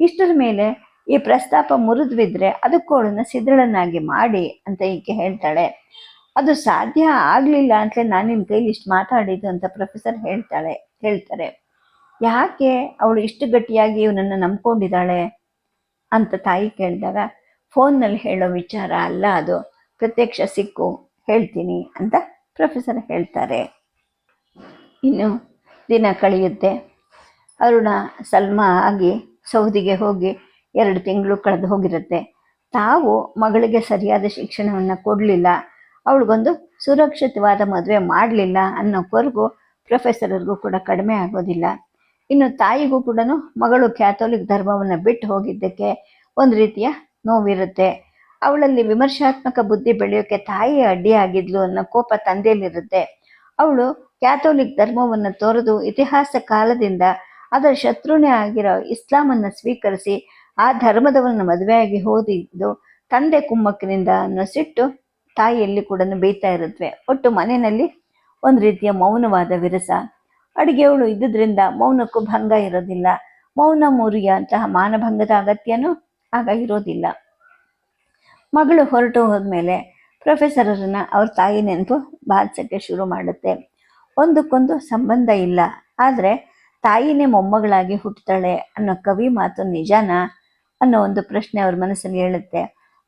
ಇಷ್ಟರ ಮೇಲೆ ಈ ಪ್ರಸ್ತಾಪ ಮುರಿದ್ವಿದ್ರೆ ಅದಕ್ಕೂ ಅವಳನ್ನ ಸಿದ್ಧಳನ್ನಾಗಿ ಮಾಡಿ ಅಂತ ಈಕೆ ಹೇಳ್ತಾಳೆ. ಅದು ಸಾಧ್ಯ ಆಗಲಿಲ್ಲ ಅಂತಲೇ ನಾನು ನಿಮ್ಮ ಕೈಲಿ ಇಷ್ಟು ಮಾತಾಡಿದ್ದು ಅಂತ ಪ್ರೊಫೆಸರ್ ಹೇಳ್ತಾಳೆ, ಹೇಳ್ತಾರೆ. ಯಾಕೆ ಅವಳು ಇಷ್ಟು ಗಟ್ಟಿಯಾಗಿ ಇವನನ್ನು ನಂಬ್ಕೊಂಡಿದ್ದಾಳೆ? ಅಂತ ತಾಯಿ ಕೇಳಿದಾಗ, ಫೋನ್ನಲ್ಲಿ ಹೇಳೋ ವಿಚಾರ ಅಲ್ಲ ಅದು. ಪ್ರತ್ಯಕ್ಷ ಸಿಕ್ಕು, ಹೇಳ್ತೀನಿ ಅಂತ ಪ್ರೊಫೆಸರ್ ಹೇಳ್ತಾರೆ. ಇನ್ನು ದಿನ ಕಳೆಯುತ್ತೆ. ಅರುಣ, ಸಲ್ಮಾ ಆಗಿ ಸೌದಿಗೆ ಹೋಗಿ ಎರಡು ತಿಂಗಳು ಕಳೆದು ಹೋಗಿರುತ್ತೆ. ತಾವು ಮಗಳಿಗೆ ಸರಿಯಾದ ಶಿಕ್ಷಣವನ್ನು ಕೊಡಲಿಲ್ಲ. ಅವಳಿಗೊಂದು ಸುರಕ್ಷಿತವಾದ ಮದುವೆ ಮಾಡಲಿಲ್ಲ ಅನ್ನೋ ಕೊರಗು ಪ್ರೊಫೆಸರ್ಗೂ ಕೂಡ ಕಡಿಮೆ ಆಗೋದಿಲ್ಲ. ಇನ್ನು ತಾಯಿಗೂ ಕೂಡ ಮಗಳು ಕ್ಯಾಥೋಲಿಕ್ ಧರ್ಮವನ್ನು ಬಿಟ್ಟು ಹೋಗಿದ್ದಕ್ಕೆ ಒಂದು ರೀತಿಯ ನೋವಿರುತ್ತೆ. ಅವಳಲ್ಲಿ ವಿಮರ್ಶಾತ್ಮಕ ಬುದ್ಧಿ ಬೆಳೆಯೋಕ್ಕೆ ತಾಯಿ ಅಡ್ಡಿಯಾಗಿದ್ಲು ಅನ್ನೋ ಕೋಪ ತಂದೆಯಲ್ಲಿರುತ್ತೆ. ಅವಳು ಕ್ಯಾಥೋಲಿಕ್ ಧರ್ಮವನ್ನು ತೊರೆದು ಇತಿಹಾಸ ಕಾಲದಿಂದ ಅದರ ಶತ್ರುನೇ ಆಗಿರೋ ಇಸ್ಲಾಮನ್ನು ಸ್ವೀಕರಿಸಿ ಆ ಧರ್ಮದವರನ್ನು ಮದುವೆಯಾಗಿ ಹೋದಿದ್ದು ತಂದೆ ಕುಮ್ಮಕ್ಕಿನಿಂದ ನಸಿಟ್ಟು ಸಿಟ್ಟು ತಾಯಿಯಲ್ಲಿ ಕೂಡ ಬೇಯ್ತಾ ಇರುತ್ತವೆ ಒಟ್ಟು ಮನೆಯಲ್ಲಿ ಒಂದು ರೀತಿಯ ಮೌನವಾದ ವಿರಸ. ಅಡುಗೆಯವಳು ಇದ್ದುದರಿಂದ ಮೌನಕ್ಕೂ ಭಂಗ ಇರೋದಿಲ್ಲ. ಮೌನ ಮುರಿಯ ಅಂತಹ ಮಾನಭಂಗದ ಅಗತ್ಯನೂ ಆಗ ಇರೋದಿಲ್ಲ. ಮಗಳು ಹೊರಟು ಹೋದ್ಮೇಲೆ ಪ್ರೊಫೆಸರರನ್ನ ಅವ್ರ ತಾಯಿ ನೆನಪು ಬಾಧಿಸೋಕ್ಕೆ ಶುರು ಮಾಡುತ್ತೆ. ಒಂದಕ್ಕೊಂದು ಸಂಬಂಧ ಇಲ್ಲ. ಆದರೆ ತಾಯಿನೇ ಮೊಮ್ಮಗಳಾಗಿ ಹುಟ್ಟುತ್ತಾಳೆ ಅನ್ನೋ ಕವಿ ಮಾತು ನಿಜಾನ ಅನ್ನೋ ಒಂದು ಪ್ರಶ್ನೆ ಅವ್ರ ಮನಸ್ಸಲ್ಲಿ ಹೇಳುತ್ತೆ.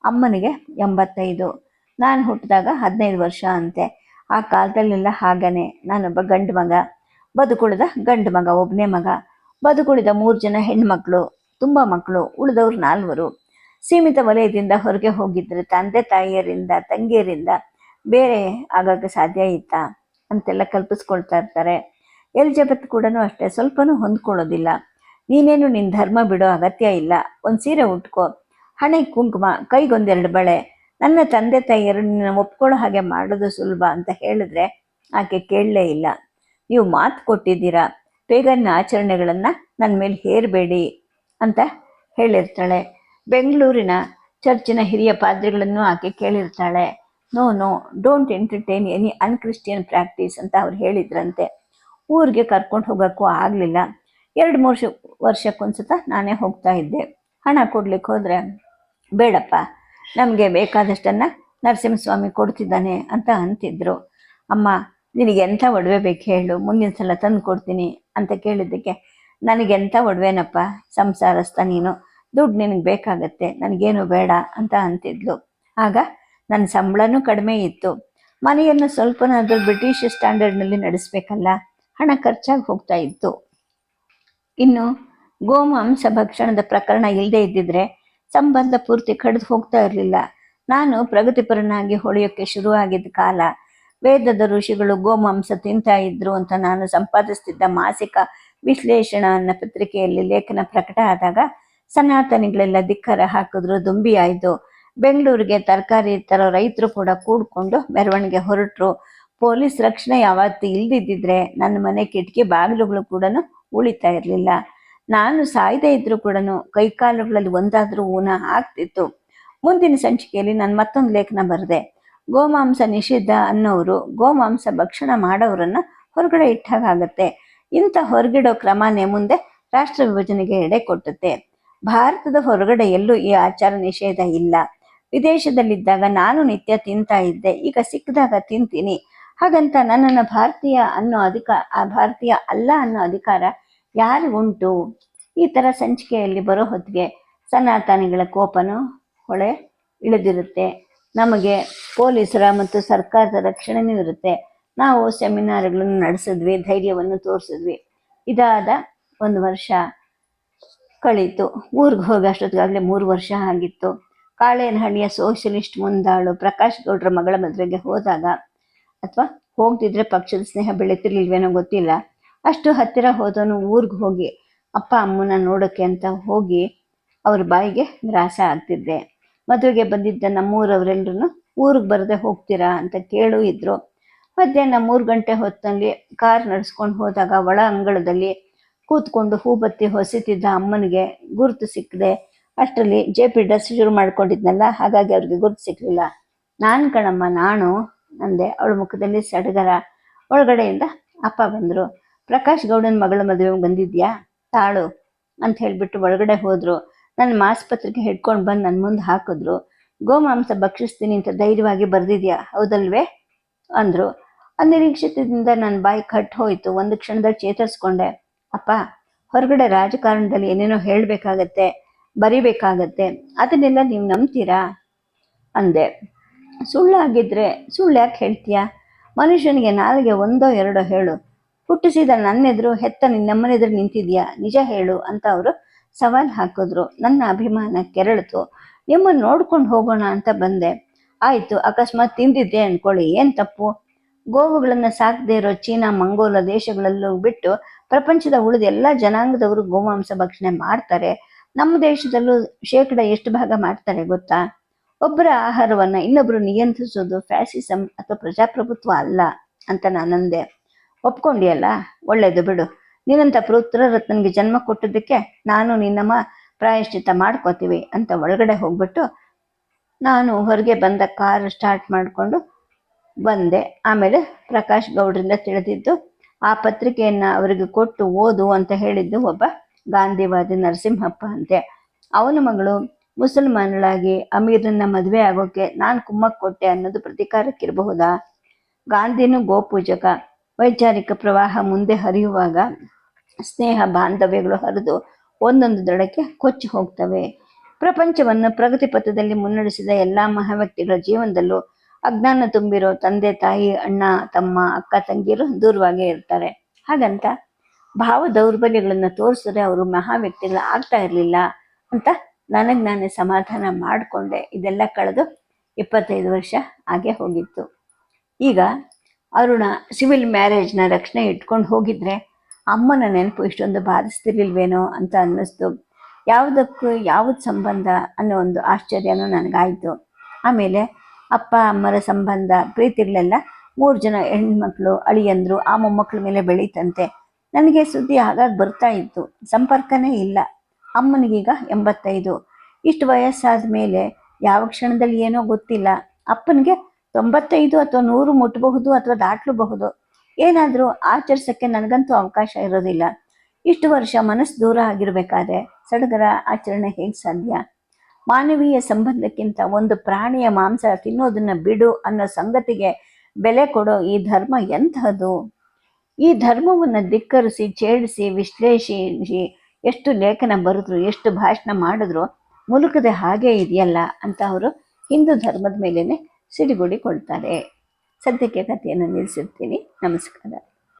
ಅಮ್ಮನಿಗೆ ಎಂಬತ್ತೈದು. ನಾನು ಹುಟ್ಟಿದಾಗ ಹದಿನೈದು ವರ್ಷ ಅಂತೆ. ಆ ಕಾಲದಲ್ಲೆಲ್ಲ ಹಾಗನೆ. ನಾನೊಬ್ಬ ಗಂಡು ಮಗ. ಬದುಕುಳಿದ ಗಂಡು ಮಗ ಒಬ್ಬನೇ ಮಗ. ಬದುಕುಳಿದ ಮೂರು ಜನ ಹೆಣ್ಮಕ್ಳು, ತುಂಬ ಮಕ್ಕಳು ಉಳಿದವ್ರು ನಾಲ್ವರು. ಸೀಮಿತ ವಲಯದಿಂದ ಹೊರಗೆ ಹೋಗಿದ್ರೆ ತಂದೆ ತಾಯಿಯರಿಂದ, ತಂಗಿಯರಿಂದ ಬೇರೆ ಆಗೋಕ್ಕೆ ಸಾಧ್ಯ ಇತ್ತಾ? ಅಂತೆಲ್ಲ ಕಲ್ಪಿಸ್ಕೊಳ್ತಾ ಇರ್ತಾರೆ. ಎಲಿಜಬೆತ್ ಕೂಡ ಅಷ್ಟೇ, ಸ್ವಲ್ಪನೂ ಹೊಂದ್ಕೊಳ್ಳೋದಿಲ್ಲ. ನೀನೇನು ನಿನ್ನ ಧರ್ಮ ಬಿಡೋ ಅಗತ್ಯ ಇಲ್ಲ. ಒಂದು ಸೀರೆ ಉಟ್ಕೋ. ಹಣೆ, ಕುಂಕುಮ, ಕೈಗೊಂದೆರಡು ಬಳೆ. ನನ್ನ ತಂದೆ ತಾಯಿಯರು ನಿನ್ನ ಒಪ್ಕೊಳ್ಳೋ ಹಾಗೆ ಮಾಡೋದು ಸುಲಭ ಅಂತ ಹೇಳಿದ್ರೆ ಆಕೆ ಕೇಳಲೇ ಇಲ್ಲ. ನೀವು ಮಾತು ಕೊಟ್ಟಿದ್ದೀರಾ? ಪೇಗನ್ನ ಆಚರಣೆಗಳನ್ನು ನನ್ನ ಮೇಲೆ ಹೇರಬೇಡಿ ಅಂತ ಹೇಳಿರ್ತಾಳೆ. ಬೆಂಗಳೂರಿನ ಚರ್ಚಿನ ಹಿರಿಯ ಪಾದ್ರಿಗಳನ್ನು ಆಕೆ ಕೇಳಿರ್ತಾಳೆ. No no don't entertain any unchristian practice ಅಂತ ಅವ್ರು ಹೇಳಿದ್ರಂತೆ. ಊರಿಗೆ ಕರ್ಕೊಂಡು ಹೋಗೋಕ್ಕೂ ಆಗಲಿಲ್ಲ. ಎರಡು, ಮೂರು ವರ್ಷಕ್ಕೊಂದ್ಸತ ನಾನೇ ಹೋಗ್ತಾ ಇದ್ದೆ. ಹಣ ಕೊಡ್ಲಿಕ್ಕೆ ಹೋದರೆ, ಬೇಡಪ್ಪ, ನಮಗೆ ಬೇಕಾದಷ್ಟನ್ನು ನರಸಿಂಹಸ್ವಾಮಿ ಕೊಡ್ತಿದ್ದಾನೆ ಅಂತ ಅಂತಿದ್ರು. ಅಮ್ಮ ನಿನಗೆ ಎಂಥ ಒಡವೆ ಬೇಕು ಹೇಳು, ಮುಂದಿನ ಸಲ ತಂದು ಕೊಡ್ತೀನಿ ಅಂತ ಕೇಳಿದ್ದಕ್ಕೆ ನನಗೆಂಥ ಒಡವೆನಪ್ಪ, ಸಂಸಾರಸ್ಥ ನೀನು, ದುಡ್ಡು ನಿನಗೆ ಬೇಕಾಗತ್ತೆ, ನನಗೇನು ಬೇಡ ಅಂತ ಅಂತಿದ್ಲು. ಆಗ ನನ್ನ ಸಂಬಳನೂ ಕಡಿಮೆ ಇತ್ತು. ಮನೆಯನ್ನು ಸ್ವಲ್ಪನಾದರೂ ಬ್ರಿಟಿಷ್ ಸ್ಟ್ಯಾಂಡರ್ಡ್ನಲ್ಲಿ ನಡೆಸಬೇಕಲ್ಲ, ಹಣ ಖರ್ಚಾಗಿ ಹೋಗ್ತಾ ಇತ್ತು. ಇನ್ನು ಗೋಮಾಂಸ ಭಕ್ಷಣದ ಪ್ರಕರಣ ಇಲ್ಲದೆ ಇದ್ದಿದ್ರೆ ಸಂಬಂಧ ಪೂರ್ತಿ ಕಡಿದು ಹೋಗ್ತಾ ಇರಲಿಲ್ಲ. ನಾನು ಪ್ರಗತಿಪರನಾಗಿ ಹೊಳೆಯೋಕ್ಕೆ ಶುರುವಾಗಿದ್ದ ಕಾಲ ವೇದದ ಋಷಿಗಳು ಗೋಮಾಂಸ ತಿಂತಾ ಇದ್ರು ಅಂತ ನಾನು ಸಂಪಾದಿಸ್ತಿದ್ದ ಮಾಸಿಕ ವಿಶ್ಲೇಷಣ ಅನ್ನೋ ಪತ್ರಿಕೆಯಲ್ಲಿ ಲೇಖನ ಪ್ರಕಟ ಆದಾಗ ಸನಾತನಿಗಳೆಲ್ಲ ಧಿಕ್ಕರ ಹಾಕಿದ್ರು, ದುಂಬಿ ಆಯ್ತು. ಬೆಂಗಳೂರಿಗೆ ತರಕಾರಿ ತರೋ ರೈತರು ಕೂಡ ಕೂಡ್ಕೊಂಡು ಮೆರವಣಿಗೆ ಹೊರಟರು. ಪೊಲೀಸ್ ರಕ್ಷಣೆ ಯಾವತ್ತು ಇಲ್ದಿದ್ದಿದ್ರೆ ನನ್ನ ಮನೆ ಕಿಟಕಿ ಬಾಗಿಲುಗಳು ಕೂಡ ಉಳಿತಾ ಇರಲಿಲ್ಲ. ನಾನು ಸಾಯ್ದೇ ಇದ್ರು ಕೂಡ ಕೈಕಾಲುಗಳಲ್ಲಿ ಒಂದಾದ್ರೂ ಊನ ಆಗ್ತಿತ್ತು ಮುಂದಿನ ಸಂಚಿಕೆಯಲ್ಲಿ ನಾನು ಮತ್ತೊಂದು ಲೇಖನ ಬರೆದೆ. ಗೋಮಾಂಸ ನಿಷಿದ್ಧ ಅನ್ನೋರು ಗೋಮಾಂಸ ಭಕ್ಷಣ ಮಾಡೋರನ್ನ ಹೊರಗಡೆ ಇಟ್ಟಾಗತ್ತೆ ಇಂಥ ಹೊರಗಿಡೋ ಕ್ರಮನೇ ಮುಂದೆ ರಾಷ್ಟ್ರ ವಿಭಜನೆಗೆ ಎಡೆ ಕೊಟ್ಟುತ್ತೆ. ಭಾರತದ ಹೊರಗಡೆ ಎಲ್ಲೂ ಈ ಆಚಾರ ನಿಷೇಧ ಇಲ್ಲ. ವಿದೇಶದಲ್ಲಿದ್ದಾಗ ನಾನು ನಿತ್ಯ ತಿಂತಾ ಇದ್ದೆ, ಈಗ ಸಿಕ್ಕಿದಾಗ ತಿಂತೀನಿ. ಹಾಗಂತ ನನ್ನನ್ನು ಭಾರತೀಯ ಅನ್ನೋ ಅಧಿಕಾರ ಭಾರತೀಯ ಅಲ್ಲ ಅನ್ನೋ ಅಧಿಕಾರ ಯಾರಿಗುಂಟು ಈ ಥರ ಸಂಚಿಕೆಯಲ್ಲಿ ಬರೋ ಹೊತ್ತಿಗೆ ಸನಾತನಿಗಳ ಕೋಪನೂ ಹೊಳೆ ಇಳಿದಿರುತ್ತೆ. ನಮಗೆ ಪೊಲೀಸರ ಮತ್ತು ಸರ್ಕಾರದ ರಕ್ಷಣೆನೂ ಇರುತ್ತೆ. ನಾವು ಸೆಮಿನಾರ್ಗಳನ್ನು ನಡೆಸಿದ್ವಿ, ಧೈರ್ಯವನ್ನು ತೋರಿಸಿದ್ವಿ. ಇದಾದ ಒಂದು ವರ್ಷ ಕಳೀತು. ಊರಿಗೆ ಹೋಗಿ ಅಷ್ಟೊತ್ತಿಗಾಗಲೇ ಮೂರು ವರ್ಷ ಆಗಿತ್ತು. ಕಾಳೇನಹಳ್ಳಿಯ ಸೋಷಲಿಸ್ಟ್ ಮುಂದಾಳು ಪ್ರಕಾಶ್ ಗೌಡ್ರ ಮಗಳ ಮದುವೆಗೆ ಹೋದಾಗ, ಅಥವಾ ಹೋಗ್ತಿದ್ರೆ ಪಕ್ಷದ ಸ್ನೇಹ ಬೆಳೀತಿರ್ಲಿಲ್ವೇನೋ ಗೊತ್ತಿಲ್ಲ. ಅಷ್ಟು ಹತ್ತಿರ ಹೋದವನು ಊರಿಗೆ ಹೋಗಿ, ಅಪ್ಪ ಅಮ್ಮನ ನೋಡೋಕ್ಕೆ ಅಂತ ಹೋಗಿ ಅವ್ರ ಬಾಯಿಗೆ ಗ್ರಾಸ ಆಗ್ತಿದ್ದೆ. ಮದುವೆಗೆ ಬಂದಿದ್ದ ನಮ್ಮೂರವರೆಲ್ಲರೂ ಊರಿಗೆ ಬರದೆ ಹೋಗ್ತೀರಾ? ಅಂತ ಕೇಳು ಇದ್ರು. ಮಧ್ಯಾಹ್ನ ಮೂರು ಗಂಟೆ ಹೊತ್ತಲ್ಲಿ ಕಾರ್ ನಡೆಸ್ಕೊಂಡು ಹೋದಾಗ ಒಳ ಅಂಗಳದಲ್ಲಿ ಕೂತ್ಕೊಂಡು ಹೂಬತ್ತಿ ಹೊಸಿತಿದ್ದ ಅಮ್ಮನಿಗೆ ಗುರುತು ಸಿಕ್ಕದೆ. ಅಷ್ಟರಲ್ಲಿ ಜೆ ಪಿ ಡ್ರೆಸ್ ಶುರು ಮಾಡ್ಕೊಂಡಿದ್ನಲ್ಲ, ಹಾಗಾಗಿ ಅವ್ರಿಗೆ ಗುರುತು ಸಿಕ್ಕಲಿಲ್ಲ ನಾನು ಕಣಮ್ಮ, ನಾನು, ಅಂದೆ. ಅವಳ ಮುಖದಲ್ಲಿ ಸಡಗರ. ಒಳಗಡೆಯಿಂದ ಅಪ್ಪ ಬಂದರು. ಪ್ರಕಾಶ್ ಗೌಡನ ಮಗಳ ಮದುವೆ ಬಂದಿದ್ಯಾ? ತಾಳು, ಅಂತ ಹೇಳಿಬಿಟ್ಟು ಒಳಗಡೆ ಹೋದರು. ನನ್ನ ಮಾಸ್ಪತ್ರೆಗೆ ಹಿಡ್ಕೊಂಡು ಬಂದು ನನ್ನ ಮುಂದೆ ಹಾಕಿದ್ರು ಗೋಮಾಂಸ ಭಕ್ಷಿಸ್ತೀನಿ ಅಂತ ಧೈರ್ಯವಾಗಿ ಬರೆದಿದ್ಯಾ? ಹೌದಲ್ವೇ, ಅಂದರು. ಅನಿರೀಕ್ಷಿತದಿಂದ ನನ್ನ ಬಾಯಿ ಕಟ್ ಹೋಯಿತು, ಒಂದು ಕ್ಷಣದಲ್ಲಿ ಚೇತರಿಸ್ಕೊಂಡೆ. ಅಪ್ಪ, ಹೊರಗಡೆ ರಾಜಕಾರಣದಲ್ಲಿ ಏನೇನೋ ಹೇಳಬೇಕಾಗತ್ತೆ, ಬರಿಬೇಕಾಗತ್ತೆ, ಅದನ್ನೆಲ್ಲ ನೀವು ನಂಬ್ತೀರಾ? ಅಂದೆ. ಸುಳ್ಳಾಗಿದ್ರೆ ಸುಳ್ಳು ಯಾಕೆ ಹೇಳ್ತೀಯಾ? ಮನುಷ್ಯನಿಗೆ ನಾಲಿಗೆ ಒಂದೋ ಎರಡೋ ಹೇಳು. ಹುಟ್ಟಿಸಿದ ನನ್ನೆದುರು ಹೆತ್ತ ನಿನ್ನಮ್ಮನೆದುರು ನಿಂತಿದ್ಯಾ? ನಿಜ ಹೇಳು, ಅಂತ ಅವರು ಸವಾಲ್ ಹಾಕಿದ್ರು. ನನ್ನ ಅಭಿಮಾನ ಕೆರಳಿತು. ನಿಮ್ಮನ್ನು ನೋಡ್ಕೊಂಡು ಹೋಗೋಣ ಅಂತ ಬಂದೆ. ಆಯಿತು, ಅಕಸ್ಮಾತ್ ತಿಂದಿದ್ದೆ ಅನ್ಕೊಳ್ಳಿ. ಏನು ತಪ್ಪು? ಗೋವುಗಳನ್ನು ಸಾಕದೇ ಇರೋ ಚೀನಾ, ಮಂಗೋಲ ದೇಶಗಳಲ್ಲೂ ಬಿಟ್ಟು ಪ್ರಪಂಚದ ಉಳಿದ ಎಲ್ಲ ಜನಾಂಗದವರು ಗೋಮಾಂಸ ಭಕ್ಷಣೆ ಮಾಡ್ತಾರೆ. ನಮ್ಮ ದೇಶದಲ್ಲೂ ಶೇಕಡ ಎಷ್ಟು ಭಾಗ ಮಾಡ್ತಾರೆ ಗೊತ್ತಾ? ಒಬ್ಬರ ಆಹಾರವನ್ನ ಇನ್ನೊಬ್ಬರು ನಿಯಂತ್ರಿಸೋದು ಫ್ಯಾಸಿಸಂ ಅಥವಾ ಪ್ರಜಾಪ್ರಭುತ್ವ ಅಲ್ಲ ಅಂತ ನಾನಂದೆ. ಒಪ್ಕೊಂಡಿಯಲ್ಲ? ಒಳ್ಳೇದು ಬಿಡು. ನಿನ್ನಂಥ ಪುತ್ರರತ್ನನಿಗೆ ಜನ್ಮ ಕೊಟ್ಟಿದ್ದಕ್ಕೆ ನಾನು ನಿನ್ನಮ್ಮ ಪ್ರಾಯಶ್ಚಿತ ಮಾಡ್ಕೋತೀವಿ ಅಂತ ಒಳಗಡೆ ಹೋಗ್ಬಿಟ್ಟು ನಾನು ಹೊರಗೆ ಬಂದ ಕಾರ್ ಸ್ಟಾರ್ಟ್ ಮಾಡಿಕೊಂಡು ಬಂದೆ. ಆಮೇಲೆ ಪ್ರಕಾಶ್ ಗೌಡ್ರಿಂದ ತಿಳಿದಿದ್ದು, ಆ ಪತ್ರಿಕೆಯನ್ನು ಅವರಿಗೆ ಕೊಟ್ಟು ಓದು ಅಂತ ಹೇಳಿದ್ದು ಒಬ್ಬ ಗಾಂಧಿವಾದಿ ನರಸಿಂಹಪ್ಪ ಅಂತೆ. ಅವನ ಮಗಳು ಮುಸಲ್ಮಾನಳಾಗಿ ಅಮೀರನ್ನ ಮದುವೆ ಆಗೋಕೆ ನಾನು ಕುಮ್ಮಕ್ ಕೊಟ್ಟೆ ಅನ್ನೋದು ಪ್ರತಿಕಾರಕ್ಕಿರಬಹುದಾ? ಗಾಂಧಿನೂ ಗೋಪೂಜಕ. ವೈಚಾರಿಕ ಪ್ರವಾಹ ಮುಂದೆ ಹರಿಯುವಾಗ ಸ್ನೇಹ ಬಾಂಧವ್ಯಗಳು ಹರಿದು ಒಂದೊಂದು ದಡಕ್ಕೆ ಕೊಚ್ಚಿ ಹೋಗ್ತವೆ. ಪ್ರಪಂಚವನ್ನು ಪ್ರಗತಿ ಪಥದಲ್ಲಿ ಮುನ್ನಡೆಸಿದ ಎಲ್ಲ ಮಹಾವ್ಯಕ್ತಿಗಳ ಜೀವನದಲ್ಲೂ ಅಜ್ಞಾನ ತುಂಬಿರೋ ತಂದೆ, ತಾಯಿ, ಅಣ್ಣ, ತಮ್ಮ, ಅಕ್ಕ, ತಂಗಿಯರು ದೂರವಾಗೇ ಇರ್ತಾರೆ. ಹಾಗಂತ ಭಾವ ದೌರ್ಬಲ್ಯಗಳನ್ನು ತೋರಿಸಿದ್ರೆ ಅವರು ಮಹಾವ್ಯಕ್ತಿಗಳು ಆಗ್ತಾ ಇರಲಿಲ್ಲ ಅಂತ ನನಗೆ ನಾನೇ ಸಮಾಧಾನ ಮಾಡಿಕೊಂಡೆ. ಇದೆಲ್ಲ ಕಳೆದು ಇಪ್ಪತ್ತೈದು ವರ್ಷ ಹಾಗೆ ಹೋಗಿತ್ತು. ಈಗ ಅರುಣ ಸಿವಿಲ್ ಮ್ಯಾರೇಜ್ನ ರಕ್ಷಣೆ ಇಟ್ಕೊಂಡು ಹೋಗಿದ್ರೆ ಅಮ್ಮನ ನೆನಪು ಇಷ್ಟೊಂದು ಬಾಧಿಸ್ತಿರ್ಲಿಲ್ವೇನೋ ಅಂತ ಅನ್ನಿಸ್ತು. ಯಾವುದಕ್ಕೂ ಯಾವುದು ಸಂಬಂಧ ಅನ್ನೋ ಒಂದು ಆಶ್ಚರ್ಯನೂ ನನಗಾಯಿತು. ಆಮೇಲೆ ಅಪ್ಪ, ಅಮ್ಮರ ಸಂಬಂಧ ಪ್ರೀತಿಗಳೆಲ್ಲ ಮೂರು ಜನ ಹೆಣ್ಮಕ್ಳು, ಅಳಿಯಂದ್ರು, ಆ ಮೊಮ್ಮಕ್ಕಳ ಮೇಲೆ ಬೆಳೀತಂತೆ. ನನಗೆ ಸುದ್ದಿ ಆಗಾಗ ಬರ್ತಾ ಇತ್ತು. ಸಂಪರ್ಕನೇ ಇಲ್ಲ. ಅಮ್ಮನಿಗೀಗ ಎಂಬತ್ತೈದು. ಇಷ್ಟು ವಯಸ್ಸಾದ ಮೇಲೆ ಯಾವ ಕ್ಷಣದಲ್ಲಿ ಏನೋ ಗೊತ್ತಿಲ್ಲ. ಅಪ್ಪನಿಗೆ ತೊಂಬತ್ತೈದು ಅಥವಾ ನೂರು ಮುಟ್ಟಬಹುದು ಅಥವಾ ದಾಟ್ಲೂಬಹುದು. ಏನಾದರೂ ಆಚರಿಸೋಕ್ಕೆ ನನಗಂತೂ ಅವಕಾಶ ಇರೋದಿಲ್ಲ. ಇಷ್ಟು ವರ್ಷ ಮನಸ್ಸು ದೂರ ಆಗಿರಬೇಕಾದ್ರೆ ಸಡಗರ ಆಚರಣೆ ಹೇಗೆ ಸಾಧ್ಯ? ಮಾನವೀಯ ಸಂಬಂಧಕ್ಕಿಂತ ಒಂದು ಪ್ರಾಣಿಯ ಮಾಂಸ ತಿನ್ನೋದನ್ನ ಬಿಡು ಅನ್ನೋ ಸಂಗತಿಗೆ ಬೆಲೆ ಕೊಡೋ ಈ ಧರ್ಮ ಎಂಥದ್ದು ಈ ಧರ್ಮವನ್ನು ಧಿಕ್ಕರಿಸಿ, ಛೇಡಿಸಿ, ವಿಶ್ಲೇಷಿಸಿ ಎಷ್ಟು ಲೇಖನ ಬರೆದ್ರು, ಎಷ್ಟು ಭಾಷಣ ಮಾಡಿದ್ರು ಮುಲುಕದೆ ಹಾಗೆ ಇದೆಯಲ್ಲ ಅಂತ ಅವರು ಹಿಂದೂ ಧರ್ಮದ ಮೇಲೇ ಸಿಡಿಗುಡಿ ಕೊಡ್ತಾರೆ ಸದ್ಯಕ್ಕೆ ಕಥೆಯನ್ನು ನಿಲ್ಲಿಸಿರ್ತೀನಿ ನಮಸ್ಕಾರ.